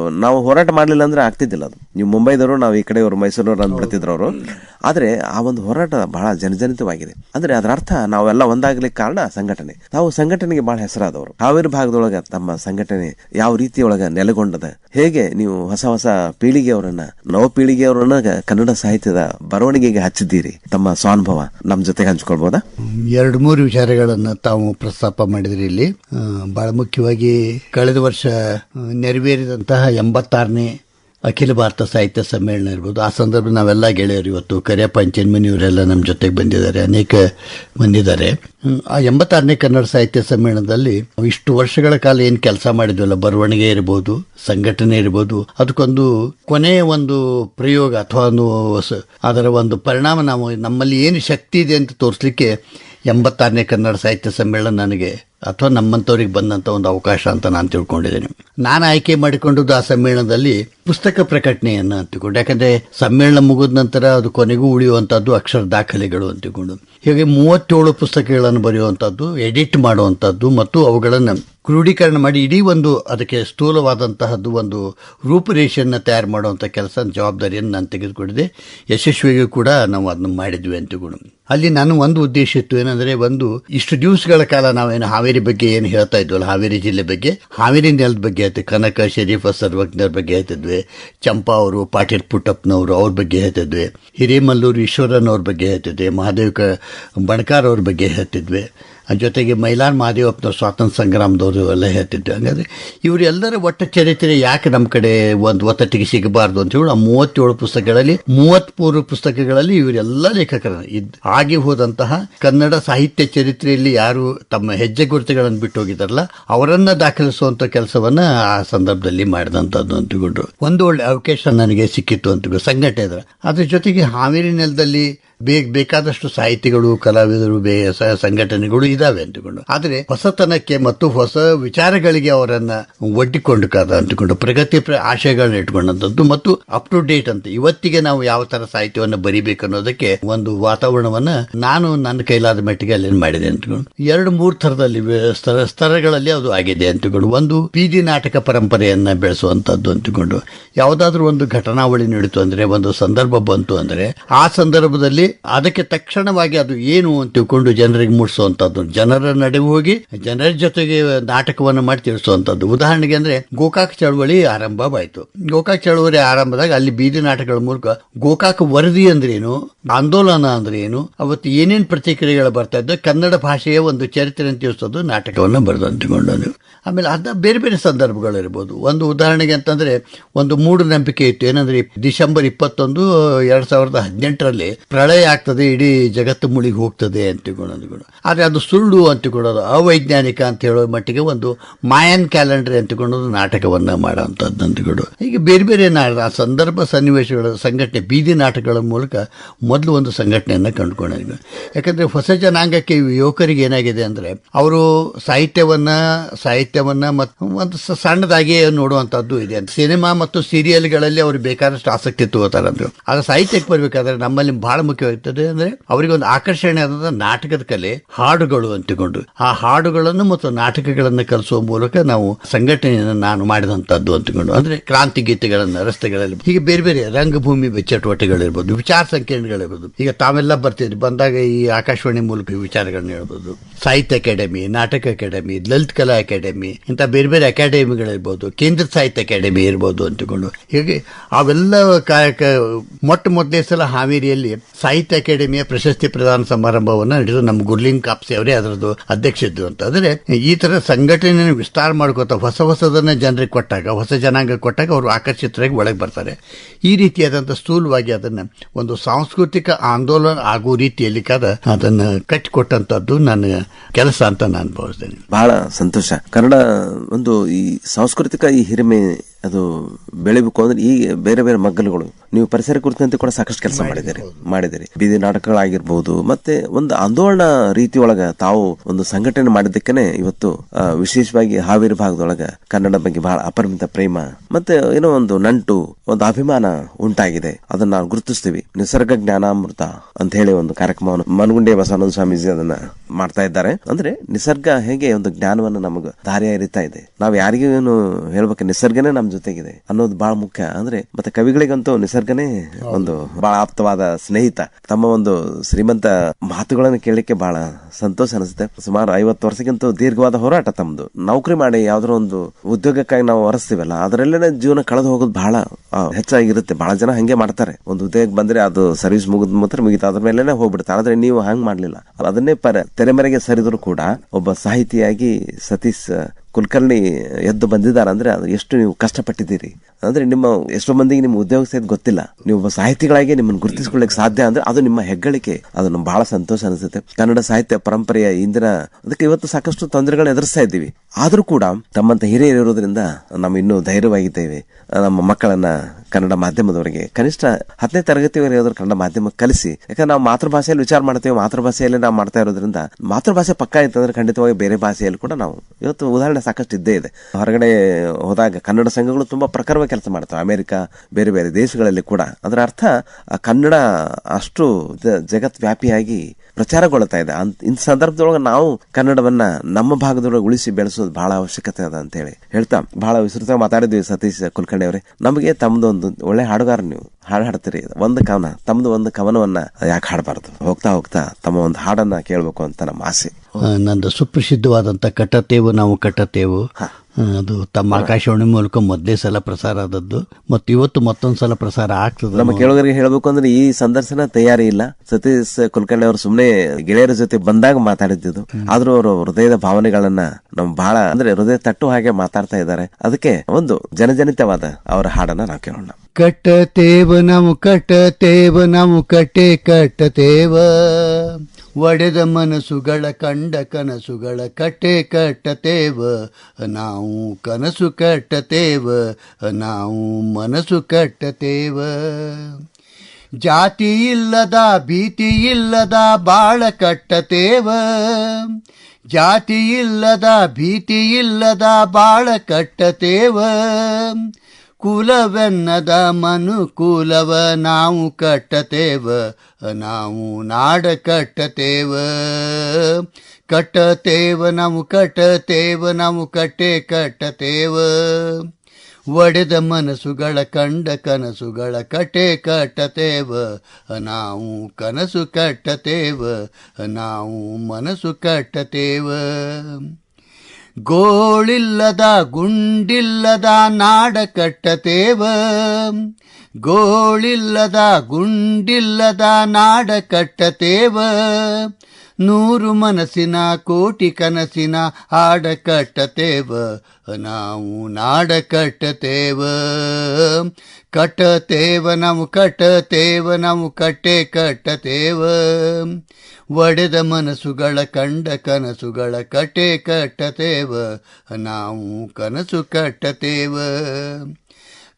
ನಾವು ಹೋರಾಟ ಮಾಡಲಿಲ್ಲ ಅಂದ್ರೆ ಆಗ್ತಿದ್ದಿಲ್ಲ ಅದು. ನೀವು ಮುಂಬೈದವರು, ನಾವು ಈ ಕಡೆಯವರು ಅಂತ ಅಂದ್ಬಿಡ್ತಿದ್ರು ಅವರು ಆದ್ರೆ ಆ ಒಂದು ಹೋರಾಟ ಬಹಳ ಜನಜನಿತವಾಗಿದೆ. ಅಂದ್ರೆ ಅದರ ಅರ್ಥ ನಾವೆಲ್ಲ ಒಂದಾಗ್ಲಿಕ್ಕೆ ಕಾರಣ ಸಂಘಟನೆ. ನಾವು ಸಂಘಟನೆಗೆ ಬಹಳ ಹೆಸರಾದವರು. ಹಾವೇರಿ ಭಾಗದೊಳಗ ತಮ್ಮ ಸಂಘಟನೆ ಯಾವ ರೀತಿಯೊಳಗ ನೆಲೆಗೊಂಡದ? ಹೇಗೆ ನೀವು ಹೊಸ ಹೊಸ ಪೀಳಿಗೆಯವರನ್ನ, ನವ ಪೀಳಿಗೆಯವರನ್ನ ಕನ್ನಡ ಸಾಹಿತ್ಯದ ಬರವಣಿಗೆಗೆ ಹಚ್ಚಿದ್ದೀರಿ? ತಮ್ಮ ಸ್ವಾನುಭವ ನಮ್ಮ ಜೊತೆಗೆ ಹಂಚ್ಕೊಳ್ಬೋದಾ? ಎರಡು ಮೂರು ವಿಚಾರಗಳನ್ನು ತಾವು ಪ್ರಸ್ತಾಪ ಮಾಡಿದ್ರಿ ಇಲ್ಲಿ. ಬಹಳ ಮುಖ್ಯವಾಗಿ ಕಳೆದ ವರ್ಷ ನೆರವೇರಿದಂತಹ ಎಂಬತ್ತಾರನೇ ಅಖಿಲ ಭಾರತ ಸಾಹಿತ್ಯ ಸಮ್ಮೇಳನ ಇರ್ಬೋದು. ಆ ಸಂದರ್ಭ ನಾವೆಲ್ಲ ಗೆಳೆಯರು ಇವತ್ತು ಕರಿಯಪ್ಪ ಇವರೆಲ್ಲ ನಮ್ಮ ಜೊತೆಗೆ ಬಂದಿದ್ದಾರೆ, ಅನೇಕ ಬಂದಿದ್ದಾರೆ ಆ ಎಂಬತ್ತಾರನೇ ಕನ್ನಡ ಸಾಹಿತ್ಯ ಸಮ್ಮೇಳನದಲ್ಲಿ ಇಷ್ಟು ವರ್ಷಗಳ ಕಾಲ ಏನು ಕೆಲಸ ಮಾಡಿದ್ವಲ್ಲ, ಬರವಣಿಗೆ ಇರ್ಬೋದು, ಸಂಘಟನೆ ಇರ್ಬೋದು, ಅದಕ್ಕೊಂದು ಕೊನೆಯ ಒಂದು ಪ್ರಯೋಗ ಅಥವಾ ಒಂದು ಅದರ ಒಂದು ಪರಿಣಾಮ ನಾವು ನಮ್ಮಲ್ಲಿ ಏನು ಶಕ್ತಿ ಇದೆ ಅಂತ ತೋರಿಸ್ಲಿಕ್ಕೆ ಎಂಬತ್ತಾರನೇ ಕನ್ನಡ ಸಾಹಿತ್ಯ ಸಮ್ಮೇಳನ ನನಗೆ, ಅಥವಾ ನಮ್ಮಂಥವ್ರಿಗೆ ಬಂದಂಥ ಒಂದು ಅವಕಾಶ ಅಂತ ನಾನು ತಿಳ್ಕೊಂಡಿದ್ದೇನೆ. ನಾನು ಆಯ್ಕೆ ಮಾಡಿಕೊಂಡದ್ದು ಆ ಸಮ್ಮೇಳನದಲ್ಲಿ ಪುಸ್ತಕ ಪ್ರಕಟಣೆಯನ್ನು ಅಂತಿಕೊಂಡು, ಯಾಕಂದ್ರೆ ಸಮ್ಮೇಳನ ಮುಗಿದ ನಂತರ ಅದು ಕೊನೆಗೂ ಉಳಿಯುವಂಥದ್ದು ಅಕ್ಷರ ದಾಖಲೆಗಳು ಅಂತಿಕೊಂಡು. ಹೀಗೆ ಮೂವತ್ತೇಳು ಪುಸ್ತಕಗಳನ್ನು ಬರೆಯುವಂಥದ್ದು ಎಡಿಟ್ ಮಾಡುವಂಥದ್ದು ಮತ್ತು ಅವುಗಳನ್ನು ಕ್ರೋಢೀಕರಣ ಮಾಡಿ ಇಡೀ ಒಂದು ಅದಕ್ಕೆ ಸ್ಥೂಲವಾದಂತಹದ್ದು ಒಂದು ರೂಪುರೇಷೆಯನ್ನು ತಯಾರು ಮಾಡುವಂಥ ಕೆಲಸ ಜವಾಬ್ದಾರಿಯನ್ನು ನಾನು ತೆಗೆದುಕೊಂಡಿದ್ದೆ. ಯಶಸ್ವಿಗೂ ಕೂಡ ನಾವು ಅದನ್ನು ಮಾಡಿದ್ವಿ ಅಂತಿಕೊಂಡು. ಅಲ್ಲಿ ನಾನು ಒಂದು ಉದ್ದೇಶ ಇತ್ತು, ಏನಂದ್ರೆ ಒಂದು, ಇಷ್ಟು ದಿವಸಗಳ ಕಾಲ ನಾವೇನು ಹಾವೇರಿ ಬಗ್ಗೆ ಏನು ಹೇಳ್ತಾ ಇದ್ವಲ್ಲ, ಹಾವೇರಿ ಜಿಲ್ಲೆ ಬಗ್ಗೆ, ಹಾವೇರಿ ನೆಲದ ಬಗ್ಗೆ ಆಯ್ತು ಕನಕ, ಶರೀಫ, ಸರ್ವಜ್ಞರ ಬಗ್ಗೆ ಹೇಳ್ತಿದ್ವಿ. ಚಂಪಾ ಅವರು, ಪಾಟೀಲ್ ಪುಟ್ಟಪ್ಪನವರು, ಅವ್ರ ಬಗ್ಗೆ ಹೇಳ್ತಿದ್ವಿ. ಹಿರೇಮಲ್ಲೂರು ಈಶ್ವರನ್ ಅವ್ರ ಬಗ್ಗೆ ಹೇಳ್ತಿದ್ವಿ. ಮಹಾದೇವ್ ಬಣಕಾರ್ ಅವ್ರ ಬಗ್ಗೆ ಹೇಳ್ತಿದ್ವಿ. ಜೊತೆಗೆ ಮೈಲಾರ್ ಮಹಾದೇವಪ್ಪನ ಸ್ವಾತಂತ್ರ್ಯ ಸಂಗ್ರಾಮದವರು ಎಲ್ಲ ಹೇಳ್ತಿದ್ದೆ. ಹಂಗಾದ್ರೆ ಇವರೆಲ್ಲರ ಒಟ್ಟ ಚರಿತ್ರೆ ಯಾಕೆ ನಮ್ಮ ಕಡೆ ಒಂದು ಒತ್ತಟ್ಟಿಗೆ ಸಿಗಬಾರ್ದು ಅಂತ ಹೇಳಿ ಆ ಮೂವತ್ತೇಳು ಪುಸ್ತಕಗಳಲ್ಲಿ, ಮೂವತ್ಮೂರು ಪುಸ್ತಕಗಳಲ್ಲಿ ಇವರೆಲ್ಲ ಲೇಖಕರ. ಇದ್ ಆಗಿ ಹೋದಂತಹ ಕನ್ನಡ ಸಾಹಿತ್ಯ ಚರಿತ್ರೆಯಲ್ಲಿ ಯಾರು ತಮ್ಮ ಹೆಜ್ಜೆ ಗುರುತುಗಳನ್ನು ಬಿಟ್ಟು ಹೋಗಿದಾರಲ್ಲ ಅವರನ್ನ ದಾಖಲಿಸುವಂತ ಕೆಲಸವನ್ನ ಆ ಸಂದರ್ಭದಲ್ಲಿ ಮಾಡಿದಂಥದ್ದು ಅಂತಕೊಂಡು ಒಂದು ಒಳ್ಳೆ ಅವಕಾಶ ನನಗೆ ಸಿಕ್ಕಿತ್ತು ಅಂತ ಸಂಘಟನೆ ಅದರ ಅದ್ರ ಜೊತೆಗೆ ಹಾವೇರಿ ನೆಲದಲ್ಲಿ ಬೇಗ ಬೇಕಾದಷ್ಟು ಸಾಹಿತಿಗಳು, ಕಲಾವಿದರು, ಬೇ ಸಂಘಟನೆಗಳು ಇದಾವೆ ಅಂತಕೊಂಡು ಆದರೆ ಹೊಸತನಕ್ಕೆ ಮತ್ತು ಹೊಸ ವಿಚಾರಗಳಿಗೆ ಅವರನ್ನ ಒಡ್ಡಿಕೊಂಡು ಕಾದ ಅಂತಕೊಂಡು ಪ್ರಗತಿ ಪ್ರ ಆಶಯಗಳನ್ನ ಇಟ್ಕೊಂಡಂಥದ್ದು ಮತ್ತು ಅಪ್ ಟು ಡೇಟ್ ಅಂತ. ಇವತ್ತಿಗೆ ನಾವು ಯಾವ ತರ ಸಾಹಿತ್ಯವನ್ನು ಬರಿಬೇಕು ಅನ್ನೋದಕ್ಕೆ ಒಂದು ವಾತಾವರಣವನ್ನ ನಾನು ನನ್ನ ಕೈಲಾದ ಮಟ್ಟಿಗೆ ಅಲ್ಲಿ ಮಾಡಿದೆ ಅಂತಕೊಂಡು ಎರಡು ಮೂರು ಥರದಲ್ಲಿ ಸ್ತರಗಳಲ್ಲಿ ಅದು ಆಗಿದೆ ಅಂತಕೊಂಡು ಒಂದು ಬೀದಿ ನಾಟಕ ಪರಂಪರೆಯನ್ನ ಬೆಳೆಸುವಂತದ್ದು ಅಂತಕೊಂಡು ಯಾವುದಾದ್ರೂ ಒಂದು ಘಟನಾವಳಿ ನಡೀತು ಅಂದ್ರೆ, ಒಂದು ಸಂದರ್ಭ ಬಂತು ಅಂದ್ರೆ, ಆ ಸಂದರ್ಭದಲ್ಲಿ ಅದಕ್ಕೆ ತಕ್ಷಣವಾಗಿ ಅದು ಏನು ಅಂತ ತಿಳ್ಕೊಂಡು ಜನರಿಗೆ ಮೂಡಿಸುವಂತದ್ದು ಜನರ ನಡುವೆ ಹೋಗಿ ಜನರ ಜೊತೆಗೆ ನಾಟಕವನ್ನು ಮಾಡಿ ತಿಳಿಸುವಂತದ್ದು. ಉದಾಹರಣೆಗೆ ಅಂದ್ರೆ ಗೋಕಾಕ್ ಚಳವಳಿ ಆರಂಭವಾಯಿತು. ಗೋಕಾಕ್ ಚಳವಳಿ ಆರಂಭದಾಗ ಅಲ್ಲಿ ಬೀದಿ ನಾಟಕಗಳ ಮೂಲಕ ಗೋಕಾಕ್ ವರದಿ ಅಂದ್ರೆ ಏನು ಆಂದೋಲನ ಅಂದ್ರೆ ಏನು ಅವತ್ತು ಏನೇನು ಪ್ರತಿಕ್ರಿಯೆಗಳು ಬರ್ತಾ ಇದ್ದ ಕನ್ನಡ ಭಾಷೆಯ ಒಂದು ಚರಿತ್ರೆ ತಿಳಿಸೋದು ನಾಟಕವನ್ನು ಬರೆದಂತಿಕೊಂಡು ಆಮೇಲೆ ಅದ ಬೇರೆ ಬೇರೆ ಸಂದರ್ಭಗಳಿರ್ಬೋದು ಒಂದು ಉದಾಹರಣೆಗೆ ಅಂತಂದ್ರೆ ಒಂದು ಮೂಢನಂಬಿಕೆ ಇತ್ತು. ಏನಂದ್ರೆ ಡಿಸೆಂಬರ್ ಇಪ್ಪತ್ತೊಂದು, ಎರಡ್ ಸಾವಿರದ ಹದಿನೆಂಟರಲ್ಲಿ ಪ್ರಳಯ ಆಗ್ತದೆ, ಇಡೀ ಜಗತ್ತು ಮುಳಿಗೆ ಹೋಗ್ತದೆ ಅಂತ ಆದ್ರೆ ಅದು ಸುಳ್ಳು ಅಂತ ತಿಳ್ಕೊಳ್ಳೋದು ಅವೈಜ್ಞಾನಿಕ ಅಂತ ಹೇಳೋ ಮಟ್ಟಿಗೆ ಒಂದು ಮಾಯನ್ ಕ್ಯಾಲೆಂಡರ್ ಅಂತ ನಾಟಕವನ್ನು ಮಾಡೋಂಥದ್ದು ಅಂದ್ಕೊಂಡು ಹೀಗೆ ಬೇರೆ ಬೇರೆ ಆ ಸಂದರ್ಭ ಸನ್ನಿವೇಶಗಳ ಸಂಘಟನೆ, ಬೀದಿ ನಾಟಕಗಳ ಮೂಲಕ ಮೊದಲು ಒಂದು ಸಂಘಟನೆಯನ್ನ ಕಂಡುಕೊಂಡಿದ್ವಿ ಯಾಕಂದ್ರೆ ಹೊಸ ಜನಾಂಗಕ್ಕೆ ಯುವಕರಿಗೆ ಏನಾಗಿದೆ ಅಂದ್ರೆ, ಅವರು ಸಾಹಿತ್ಯವನ್ನ ಸಾಹಿತ್ಯವನ್ನ ಮತ್ತು ಒಂದು ಸಣ್ಣದಾಗಿ ನೋಡುವಂತದ್ದು ಇದೆ ಸಿನಿಮಾ ಮತ್ತು ಸೀರಿಯಲ್ಗಳಲ್ಲಿ ಅವರು ಬೇಕಾದಷ್ಟು ಆಸಕ್ತಿ ತಗೋತಾರೆ ಅಂದ್ರು. ಆದ್ರೆ ಸಾಹಿತ್ಯಕ್ಕೆ ಬರ್ಬೇಕಾದ್ರೆ ನಮ್ಮಲ್ಲಿ ಬಹಳ ಮುಖ್ಯವಾಗ್ತದೆ ಅಂದ್ರೆ ಅವರಿಗೆ ಒಂದು ಆಕರ್ಷಣೆ ಆದಂಥ ನಾಟಕದ ಕಲೆ, ಹಾಡುಗಳು. ಅಂತಿಕೊಂಡು ಆ ಹಾಡುಗಳನ್ನು ಮತ್ತು ನಾಟಕಗಳನ್ನು ಕಲಿಸುವ ಮೂಲಕ ನಾವು ಸಂಘಟನೆಯನ್ನು ನಾನು ಮಾಡಿದಂತದ್ದು ಅಂತಿಕೊಂಡು ಅಂದ್ರೆ ಕ್ರಾಂತಿ ಗೀತೆಗಳನ್ನ ರಸ್ತೆಗಳಲ್ಲಿ, ಹೀಗೆ ಬೇರೆ ಬೇರೆ ರಂಗಭೂಮಿ ಚಟುವಟಿಕೆಗಳಿರ್ಬೋದು, ವಿಚಾರ ಸಂಕಿರಣಗಳಿರ್ಬೋದು. ಈಗ ತಾವೆಲ್ಲ ಬರ್ತಿದ್ರಿ ಬಂದಾಗ ಈ ಆಕಾಶವಾಣಿ ಮೂಲಕ ವಿಚಾರಗಳನ್ನ ಹೇಳ್ಬೋದು. ಸಾಹಿತ್ಯ ಅಕಾಡೆಮಿ, ನಾಟಕ ಅಕಾಡೆಮಿ, ಲಲಿತ್ ಕಲಾ ಅಕಾಡೆಮಿ, ಇಂಥ ಬೇರೆ ಬೇರೆ ಅಕಾಡೆಮಿಗಳಿರ್ಬೋದು, ಕೇಂದ್ರ ಸಾಹಿತ್ಯ ಅಕಾಡೆಮಿ ಇರ್ಬೋದು ಅಂತಕೊಂಡು ಹೀಗೆ ಅವೆಲ್ಲ ಮೊಟ್ಟ ಮೊದಲೇ ಸಲ ಹಾವೇರಿಯಲ್ಲಿ ಸಾಹಿತ್ಯ ಅಕಾಡೆಮಿಯ ಪ್ರಶಸ್ತಿ ಪ್ರದಾನ ಸಮಾರಂಭವನ್ನು ನಡೆದು ನಮ್ಮ ಗುರ್ಲಿಂಗ್ ಕಾಪ್ಸೆ ಅವರೇ ಅದರದ್ದು ಅಧ್ಯಕ್ಷ ಇದ್ದು ಅಂತ. ಅಂದ್ರೆ ಈ ತರ ಸಂಘಟನೆ ವಿಸ್ತಾರ ಮಾಡ್ಕೋತ ಹೊಸ ಹೊಸದನ್ನ ಜನರಿಗೆ ಕೊಟ್ಟಾಗ, ಹೊಸ ಜನಾಂಗ ಕೊಟ್ಟಾಗ ಅವರು ಆಕರ್ಷಿತರಾಗಿ ಒಳಗೆ ಬರ್ತಾರೆ. ಈ ರೀತಿಯಾದಂಥ ಸ್ಥೂಲವಾಗಿ ಅದನ್ನ ಒಂದು ಸಾಂಸ್ಕೃತಿಕ ಆಂದೋಲನ ಆಗೋ ರೀತಿಯಲ್ಲಿ ಕಾದ ಅದನ್ನ ಕಟ್ಟಿಕೊಟ್ಟಂತದ್ದು ನನ್ನ ಕೆಲಸ ಅಂತ ನಾನು ಭಾವಿಸ್ತೇನೆ. ಬಹಳ ಸಂತೋಷ. ಕನ್ನಡ ಒಂದು ಈ ಸಾಂಸ್ಕೃತಿಕ ಈ ಹಿರಿಮೆ ಅದು ಬೆಳಿಬೇಕು ಅಂದ್ರೆ ಈ ಬೇರೆ ಬೇರೆ ಮಗ್ಗಲುಗಳು. ನೀವು ಪರಿಸರ ಕುರಿತಂತೆ ಕೂಡ ಸಾಕಷ್ಟು ಕೆಲಸ ಮಾಡಿದ್ದೀರಿ. ಮಾಡಿದಿರಿ ಬೀದಿ ನಾಟಕಗಳಾಗಿರ್ಬಹುದು ಮತ್ತೆ ಒಂದು ಆಂದೋಲನ ರೀತಿ ಒಳಗ ತಾವು ಒಂದು ಸಂಘಟನೆ ಮಾಡಿದ್ದಕ್ಕನೆ ಇವತ್ತು ವಿಶೇಷವಾಗಿ ಹಾವೇರಿ ಭಾಗದೊಳಗ ಕನ್ನಡ ಬಗ್ಗೆ ಬಹಳ ಅಪರಿಮಿತ ಪ್ರೇಮ ಮತ್ತೆ ಏನೋ ಒಂದು ನಂಟು ಒಂದು ಅಭಿಮಾನ ಉಂಟಾಗಿದೆ. ಅದನ್ನ ನಾವು ಗುರುತಿಸ್ತೀವಿ. ನಿಸರ್ಗ ಜ್ಞಾನಾಮೃತ ಅಂತ ಹೇಳಿ ಒಂದು ಕಾರ್ಯಕ್ರಮವನ್ನು ಮನಗುಂಡೆ ಬಸವನಂದ ಸ್ವಾಮೀಜಿ ಅದನ್ನ ಮಾಡ್ತಾ ಇದ್ದಾರೆ. ಅಂದ್ರೆ ನಿಸರ್ಗ ಹೇಗೆ ಒಂದು ಜ್ಞಾನವನ್ನು ನಮಗೆ ದಾರಿ ಹರಿತಾ ಇದೆ. ನಾವು ಯಾರಿಗೇನು ಹೇಳ್ಬೇಕು, ನಿಸರ್ಗನೇ ನಮ್ ಜೊತೆಗಿದೆ ಅನ್ನೋದು ಬಹಳ ಮುಖ್ಯ. ಅಂದ್ರೆ ಮತ್ತೆ ಕವಿಗಳಿಗಂತೂ ನಿಸರ್ಗನೇ ಒಂದು ಬಹಳ ಆಪ್ತವಾದ ಸ್ನೇಹಿತ. ತಮ್ಮ ಒಂದು ಶ್ರೀಮಂತ ಮಾತುಗಳನ್ನು ಕೇಳಲಿಕ್ಕೆ ಬಹಳ ಸಂತೋಷ ಅನಿಸುತ್ತೆ. ಸುಮಾರು ಐವತ್ತು ವರ್ಷಕ್ಕಿಂತ ದೀರ್ಘವಾದ ಹೋರಾಟ ತಮ್ಮದು ನೌಕರಿ ಮಾಡಿ ಯಾವ್ದಾರ ಒಂದು ಉದ್ಯೋಗಕ್ಕಾಗಿ ನಾವು ಹೊರಸ್ತೀವಲ್ಲ, ಅದರಲ್ಲೇನೆ ಜೀವನ ಕಳೆದು ಹೋಗೋದು ಬಹಳ ಹೆಚ್ಚಾಗಿರುತ್ತೆ. ಬಹಳ ಜನ ಹಂಗೆ ಮಾಡ್ತಾರೆ. ಒಂದು ಉದ್ಯೋಗ ಬಂದ್ರೆ ಅದು ಸರ್ವಿಸ್ ಮುಗಿದ ಮಾತ್ರ ಮುಗಿತು, ಅದ್ರ ಮೇಲೆ ಹೋಗ್ಬಿಡ್ತಾರೆ ಆದ್ರೆ ನೀವು ಹಂಗ್ ಮಾಡ್ಲಿಲ್ಲ. ಅದನ್ನೇ ಪರ ತೆರೆಮರೆಗೆ ಸರಿದರೂ ಕೂಡ ಒಬ್ಬ ಸಾಹಿತಿಯಾಗಿ ಸತೀಶ್ ಕುಲಕರ್ಣಿ ಎದ್ದು ಬಂದಿದ್ದಾರೆ ಅಂದ್ರೆ ಅದು ಎಷ್ಟು ನೀವು ಕಷ್ಟಪಟ್ಟಿದ್ದೀರಿ? ಅಂದ್ರೆ ನಿಮ್ಮ ಎಷ್ಟೋ ಮಂದಿಗೆ ನಿಮ್ಮ ಉದ್ಯೋಗ ಸಹಿತ ಗೊತ್ತಿಲ್ಲ. ನೀವು ಸಾಹಿತಿಗಳಾಗಿ ನಿಮ್ಮನ್ನು ಗುರುತಿಸ್ಕೊಳ್ಳಿಕ್ಕೆ ಸಾಧ್ಯ ಅಂದ್ರೆ ಅದು ನಿಮ್ಮ ಹೆಗ್ಗಳಿಕೆ. ಅದನ್ನು ಬಹಳ ಸಂತೋಷ ಅನಿಸುತ್ತೆ. ಕನ್ನಡ ಸಾಹಿತ್ಯ ಪರಂಪರೆಯ ಇಂದಿನ ಅದಕ್ಕೆ ಇವತ್ತು ಸಾಕಷ್ಟು ತೊಂದರೆಗಳನ್ನ ಎದುರಿಸ್ತಾ ಇದ್ದೀವಿ. ಆದರೂ ಕೂಡ ತಮ್ಮಂತ ಹಿರಿಯರು ಇರೋದ್ರಿಂದ ನಾವು ಇನ್ನೂ ಧೈರ್ಯವಾಗಿದ್ದೇವೆ. ನಮ್ಮ ಮಕ್ಕಳನ್ನ ಕನ್ನಡ ಮಾಧ್ಯಮದವರಿಗೆ ಕನಿಷ್ಠ ಹತ್ತನೇ ತರಗತಿವರೆಗಾದ್ರೂ ಕನ್ನಡ ಮಾಧ್ಯಮ ಕಲಿಸಿ. ಯಾಕಂದ್ರೆ ನಾವು ಮಾತೃಭಾಷೆಯಲ್ಲಿ ವಿಚಾರ ಮಾಡ್ತೇವೆ, ಮಾತೃಭಾಷೆಯಲ್ಲಿ ನಾವು ಮಾಡ್ತಾ ಇರೋದ್ರಿಂದ ಮಾತೃಭಾಷೆ ಪಕ್ಕ ಇತ್ತಂದ್ರೆ ಖಂಡಿತವಾಗಿ ಬೇರೆ ಭಾಷೆಯಲ್ಲಿ ಕೂಡ ನಾವು ಇವತ್ತು ಉದಾಹರಣೆ ಸಾಕಷ್ಟು ಇದ್ದೇ ಇದೆ. ಹೊರಗಡೆ ಹೋದಾಗ ಕನ್ನಡ ಸಂಘಗಳು ತುಂಬಾ ಪ್ರಖರವಾಗಿ ಕೆಲಸ ಮಾಡ್ತವೆ. ಅಮೆರಿಕ, ಬೇರೆ ಬೇರೆ ದೇಶಗಳಲ್ಲಿ ಕೂಡ. ಅದರ ಅರ್ಥ ಕನ್ನಡ ಅಷ್ಟು ಜಗತ್ ವ್ಯಾಪಿಯಾಗಿ ಪ್ರಚಾರಗೊಳ್ತಾ ಇದೆ. ಇಂಥ ಸಂದರ್ಭದೊಳಗೆ ನಾವು ಕನ್ನಡವನ್ನ ನಮ್ಮ ಭಾಗದೊಳಗೆ ಉಳಿಸಿ ಬೆಳೆಸೋದು ಬಹಳ ಅವಶ್ಯಕತೆ ಅದ ಅಂತ ಹೇಳಿ ಹೇಳ್ತಾ, ಬಹಳ ವಿಸ್ತೃತವಾಗಿ ಮಾತಾಡಿದ್ವಿ ಸತೀಶ್ ಕುಲಕರ್ಣಿ ಅವರೇ. ನಮಗೆ ತಮ್ಮದೊಂದು ಒಳ್ಳೆ ಹಾಡುಗಾರ ನೀವು. ಹಾಡು ಹಾಡ್ತೀರಿ. ಒಂದು ಕವನ ತಮ್ಮದು ಒಂದು ಕವನವನ್ನ ಯಾಕೆ ಹಾಡಬಾರ್ದು? ಹೋಗ್ತಾ ಹೋಗ್ತಾ ತಮ್ಮ ಒಂದು ಹಾಡನ್ನ ಕೇಳಬೇಕು ಅಂತ ನಮ್ಮ ಆಸೆ. ನಂದು ಸುಪ್ರಸಿದ್ಧವಾದಂಥ ಕಟ್ಟತೇವು ನಾವು ಕಟ್ಟತೇವು ಅದು ತಮ್ಮ ಆಕಾಶವಾಣಿ ಮೂಲಕ ಮೊದಲೇ ಸಲ ಪ್ರಸಾರ ಆದದ್ದು. ಮತ್ತು ಇವತ್ತು ಮತ್ತೊಂದು ಸಲ ಪ್ರಸಾರ ಆಗ್ತದೆ ನಮ್ಮ ಕೇಳುಗರಿಗೆ ಹೇಳಬೇಕು ಅಂದ್ರೆ ಈ ಸಂದರ್ಶನ ತಯಾರಿ ಇಲ್ಲ. ಸತೀಶ್ ಕುಲಕರ್ಣಿ ಅವರು ಸುಮ್ಮನೆ ಗೆಳೆಯರ ಜೊತೆ ಬಂದಾಗ ಮಾತಾಡಿದ್ದು. ಆದ್ರೂ ಅವರು ಹೃದಯದ ಭಾವನೆಗಳನ್ನ ನಮ್ ಬಹಳ ಅಂದ್ರೆ ಹೃದಯ ತಟ್ಟು ಹಾಗೆ ಮಾತಾಡ್ತಾ ಇದ್ದಾರೆ. ಅದಕ್ಕೆ ಒಂದು ಜನಜನಿತವಾದ ಅವರ ಹಾಡನ್ನ ನಾವು ಕೇಳೋಣ. ಕಟ್ಟತೇವ ನಾವು ಕಟ್ಟತೇವ ನಾವು ಕಟ್ಟೆ ಕಟ್ಟತೇವ. ಒಡೆದ ಮನಸ್ಸುಗಳ ಕಂಡ ಕನಸುಗಳ ಕಟ್ಟೆ ಕಟ್ಟತೇವ, ನಾವು ಕನಸು ಕಟ್ಟತೇವ, ನಾವು ಮನಸ್ಸು ಕಟ್ಟತೇವ. ಜಾತಿ ಇಲ್ಲದ, ಭೀತಿ ಇಲ್ಲದ ಬಾಳ ಕಟ್ಟತೇವ, ಜಾತಿ ಇಲ್ಲದ, ಭೀತಿ ಇಲ್ಲದ ಬಾಳ ಕಟ್ಟತೇವ. ಕುಲವೆನ್ನದ ಮನುಕುಲವ, ನಾವು ಕಟ್ಟತೇವ, ನಾವು ನಾಡ ಕಟ್ಟತೇವ. ಕಟ್ಟತೇವ, ನಾವು ಕಟ್ಟತೇವ, ನಾವು ಕಟ್ಟೆ ಕಟ್ಟತೇವ. ಒಡೆದ ಮನಸ್ಸುಗಳ ಕಂಡ ಕನಸುಗಳ ಕಟೆ ಕಟ್ಟತೇವ. ನಾವು ಕನಸು ಕಟ್ಟತೇವ, ನಾವು ಮನಸ್ಸು ಕಟ್ಟತೇವ. ಗೋಳಿಲ್ಲದ ಗುಂಡಿಲ್ಲದ ನಾಡ ಕಟ್ಟತೇವ ಗೋಳಿಲ್ಲದ ಗುಂಡಿಲ್ಲದ ನಾಡ ಕಟ್ಟತೇವ ನೂರು ಮನಸ್ಸಿನ, ಕೋಟಿ ಕನಸಿನ ಹಾಡ ಕಟ್ಟತೇವ ನಾವು ನಾಡ ಕಟ್ಟತೇವ ಕಟ್ಟತೇವ, ನಾವು ಕಟ್ಟತೇವ, ನಾವು ಕಟ್ಟೆ ಕಟ್ಟತೇವ. ಒಡೆದ ಮನಸ್ಸುಗಳ, ಕಂಡ ಕನಸುಗಳ ಕಟ್ಟೆ ಕಟ್ಟತೇವ. ನಾವು ಕನಸು ಕಟ್ಟತೇವ.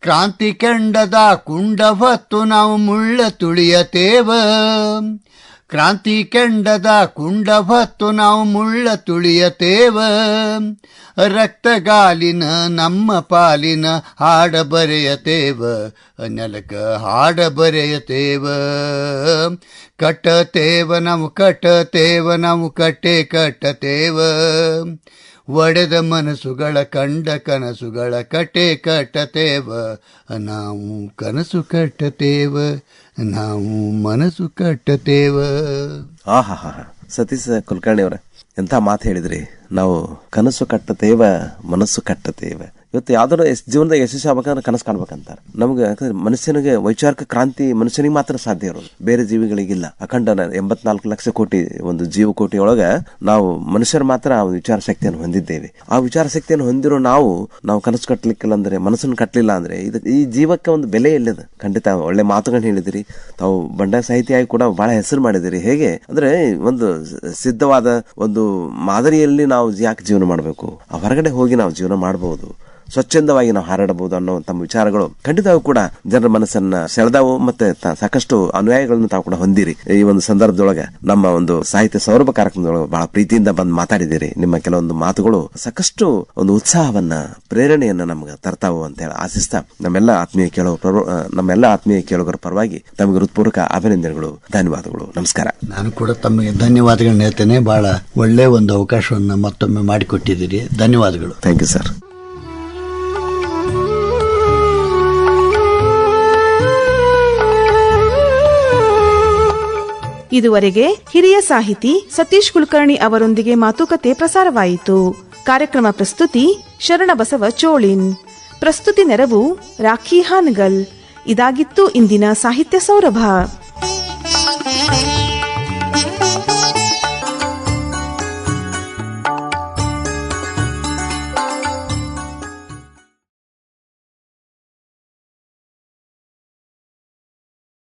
ಕ್ರಾಂತಿ ಕೆಂಡದ ಕುಂಡ ಹೊತ್ತು ನಾವು ಮುಳ್ಳ ತುಳಿಯತೇವ. ಕ್ರಾಂತಿ ಕೆಂಡದ ಕುಂಡ ಹೊತ್ತು ನಾವು ಮುಳ್ಳ ತುಳಿಯತೇವ. ರಕ್ತಗಾಲಿನ ನಮ್ಮ ಪಾಲಿನ ಹಾಡ ಬರೆಯತೇವ. ನೆಲಕ ಹಾಡ ಬರೆಯತೇವ. ಕಟ್ಟತೇವ ನಾವು ಕಟ್ಟತೇವ, ನಾವು ಕಟ್ಟೆ ಕಟ್ಟತೇವ. ಒಡೆದ ಮನಸ್ಸುಗಳ ಕಂಡ ಕನಸುಗಳ ಕಟ್ಟೆ ಕಟ್ಟತೇವ. ನಾವು ಕನಸು ಕಟ್ಟತೇವ. ನಾವು ಮನಸ್ಸು ಕಟ್ಟತೇವ. ಆಹಾ ಹಾ ಸತೀಶ್ ಕುಲಕರ್ಣಿ ಅವರ ಎಂಥ ಮಾತು ಹೇಳಿದ್ರಿ? ನಾವು ಕನಸು ಕಟ್ಟತೇವ, ಮನಸ್ಸು ಕಟ್ಟತೇವ. ಇವತ್ತು ಯಾವ್ದಾದ್ರು ಎಸ್ ಜೀವನದಾಗ ಯಶಸ್ವಿ ಆಗ್ಬೇಕಂದ್ರೆ ಕನಸು ಕಾಣ್ಬೇಕಂತಾರೆ. ನಮ್ಗೆ ಯಾಕಂದ್ರೆ ಮನುಷ್ಯನಿಗೆ ವೈಚಾರಿಕ ಕ್ರಾಂತಿ ಮನುಷ್ಯನಿಗೆ ಮಾತ್ರ ಸಾಧ್ಯ ಇರೋದು. ಬೇರೆ ಜೀವಿಗಳಿಗಿಲ್ಲ. ಅಖಂಡ ಎಂಬತ್ನಾಲ್ಕು ಲಕ್ಷ ಕೋಟಿ ಒಂದು ಜೀವಕೋಟಿ ಒಳಗ ನಾವು ಮನುಷ್ಯರು ಮಾತ್ರ ಆ ವಿಚಾರ ಶಕ್ತಿಯನ್ನು ಹೊಂದಿದ್ದೇವೆ. ಆ ವಿಚಾರ ಶಕ್ತಿಯನ್ನು ಹೊಂದಿರೋ ನಾವು ನಾವು ಕನಸು ಕಟ್ಟಲಿಕ್ಕಿಲ್ಲ ಅಂದ್ರೆ, ಮನಸ್ಸನ್ನು ಕಟ್ಟಲಿಲ್ಲ ಅಂದ್ರೆ, ಇದು ಈ ಜೀವಕ್ಕೆ ಒಂದು ಬೆಲೆ ಇಲ್ಲದ. ಖಂಡಿತ ಒಳ್ಳೆ ಮಾತುಗಳನ್ನ ಹೇಳಿದಿರಿ. ತಾವು ಬಂಡ ಸಾಹಿತಿಯಾಗಿ ಕೂಡ ಬಹಳ ಹೆಸರು ಮಾಡಿದಿರಿ. ಹೇಗೆ? ಅಂದ್ರೆ ಒಂದು ಸಿದ್ಧವಾದ ಒಂದು ಮಾದರಿಯಲ್ಲಿ ನಾವು ಯಾಕೆ ಜೀವನ ಮಾಡಬೇಕು? ಆ ಹೊರಗಡೆ ಹೋಗಿ ನಾವು ಜೀವನ ಮಾಡಬಹುದು ಸ್ವಚ್ಛಂದವಾಗಿ ನಾವು ಹಾರಾಡಬಹುದು ಅನ್ನೋ ತಮ್ಮ ವಿಚಾರಗಳು. ಖಂಡಿತವೂ ಕೂಡ ಜನರ ಮನಸ್ಸನ್ನ ಸೆಳೆದವು ಮತ್ತೆ ಸಾಕಷ್ಟು ಅನುಯಾಯಿಗಳನ್ನು ತಾವು ಕೂಡ ಹೊಂದಿರಿ. ಈ ಒಂದು ಸಂದರ್ಭದೊಳಗೆ ನಮ್ಮ ಒಂದು ಸಾಹಿತ್ಯ ಸೌರಭ ಕಾರ್ಯಕ್ರಮದೊಳಗೆ ಬಹಳ ಪ್ರೀತಿಯಿಂದ ಬಂದು ಮಾತಾಡಿದಿರಿ ನಿಮ್ಮ ಕೆಲವೊಂದು ಮಾತುಗಳು ಸಾಕಷ್ಟು ಒಂದು ಉತ್ಸಾಹವನ್ನ ಪ್ರೇರಣೆಯನ್ನ ನಮ್ಗೆ ತರ್ತಾವು ಅಂತ ಹೇಳಿ ಆಶಿಸ್ತಾ ನಮ್ಮೆಲ್ಲ ಆತ್ಮೀಯ ಕೇಳುವ ನಮ್ಮೆಲ್ಲ ಆತ್ಮೀಯ ಕೇಳುಗರ ಪರವಾಗಿ ತಮಗೆ ಹೃತ್ಪೂರ್ವಕ ಅಭಿನಂದನೆಗಳು ಧನ್ಯವಾದಗಳು. ನಮಸ್ಕಾರ. ನಾನು ಕೂಡ ತಮಗೆ ಧನ್ಯವಾದಗಳನ್ನ ಹೇಳ್ತೇನೆ. ಬಹಳ ಒಳ್ಳೆ ಒಂದು ಅವಕಾಶವನ್ನು ಮತ್ತೊಮ್ಮೆ ಮಾಡಿಕೊಟ್ಟಿದ್ದೀರಿ. ಧನ್ಯವಾದಗಳು. Thank you sir. ಇದುವರೆಗೆ ಹಿರಿಯ ಸಾಹಿತಿ ಸತೀಶ್ ಕುಲಕರ್ಣಿ ಅವರೊಂದಿಗೆ ಮಾತುಕತೆ ಪ್ರಸಾರವಾಯಿತು. ಕಾರ್ಯಕ್ರಮ ಪ್ರಸ್ತುತಿ ಶರಣಬಸವ ಚೋಳಿನ್. ಪ್ರಸ್ತುತಿ ನೆರವು ರಾಖಿ ಹಾನಗಲ್. ಇದಾಗಿತ್ತು ಇಂದಿನ ಸಾಹಿತ್ಯ ಸೌರಭ.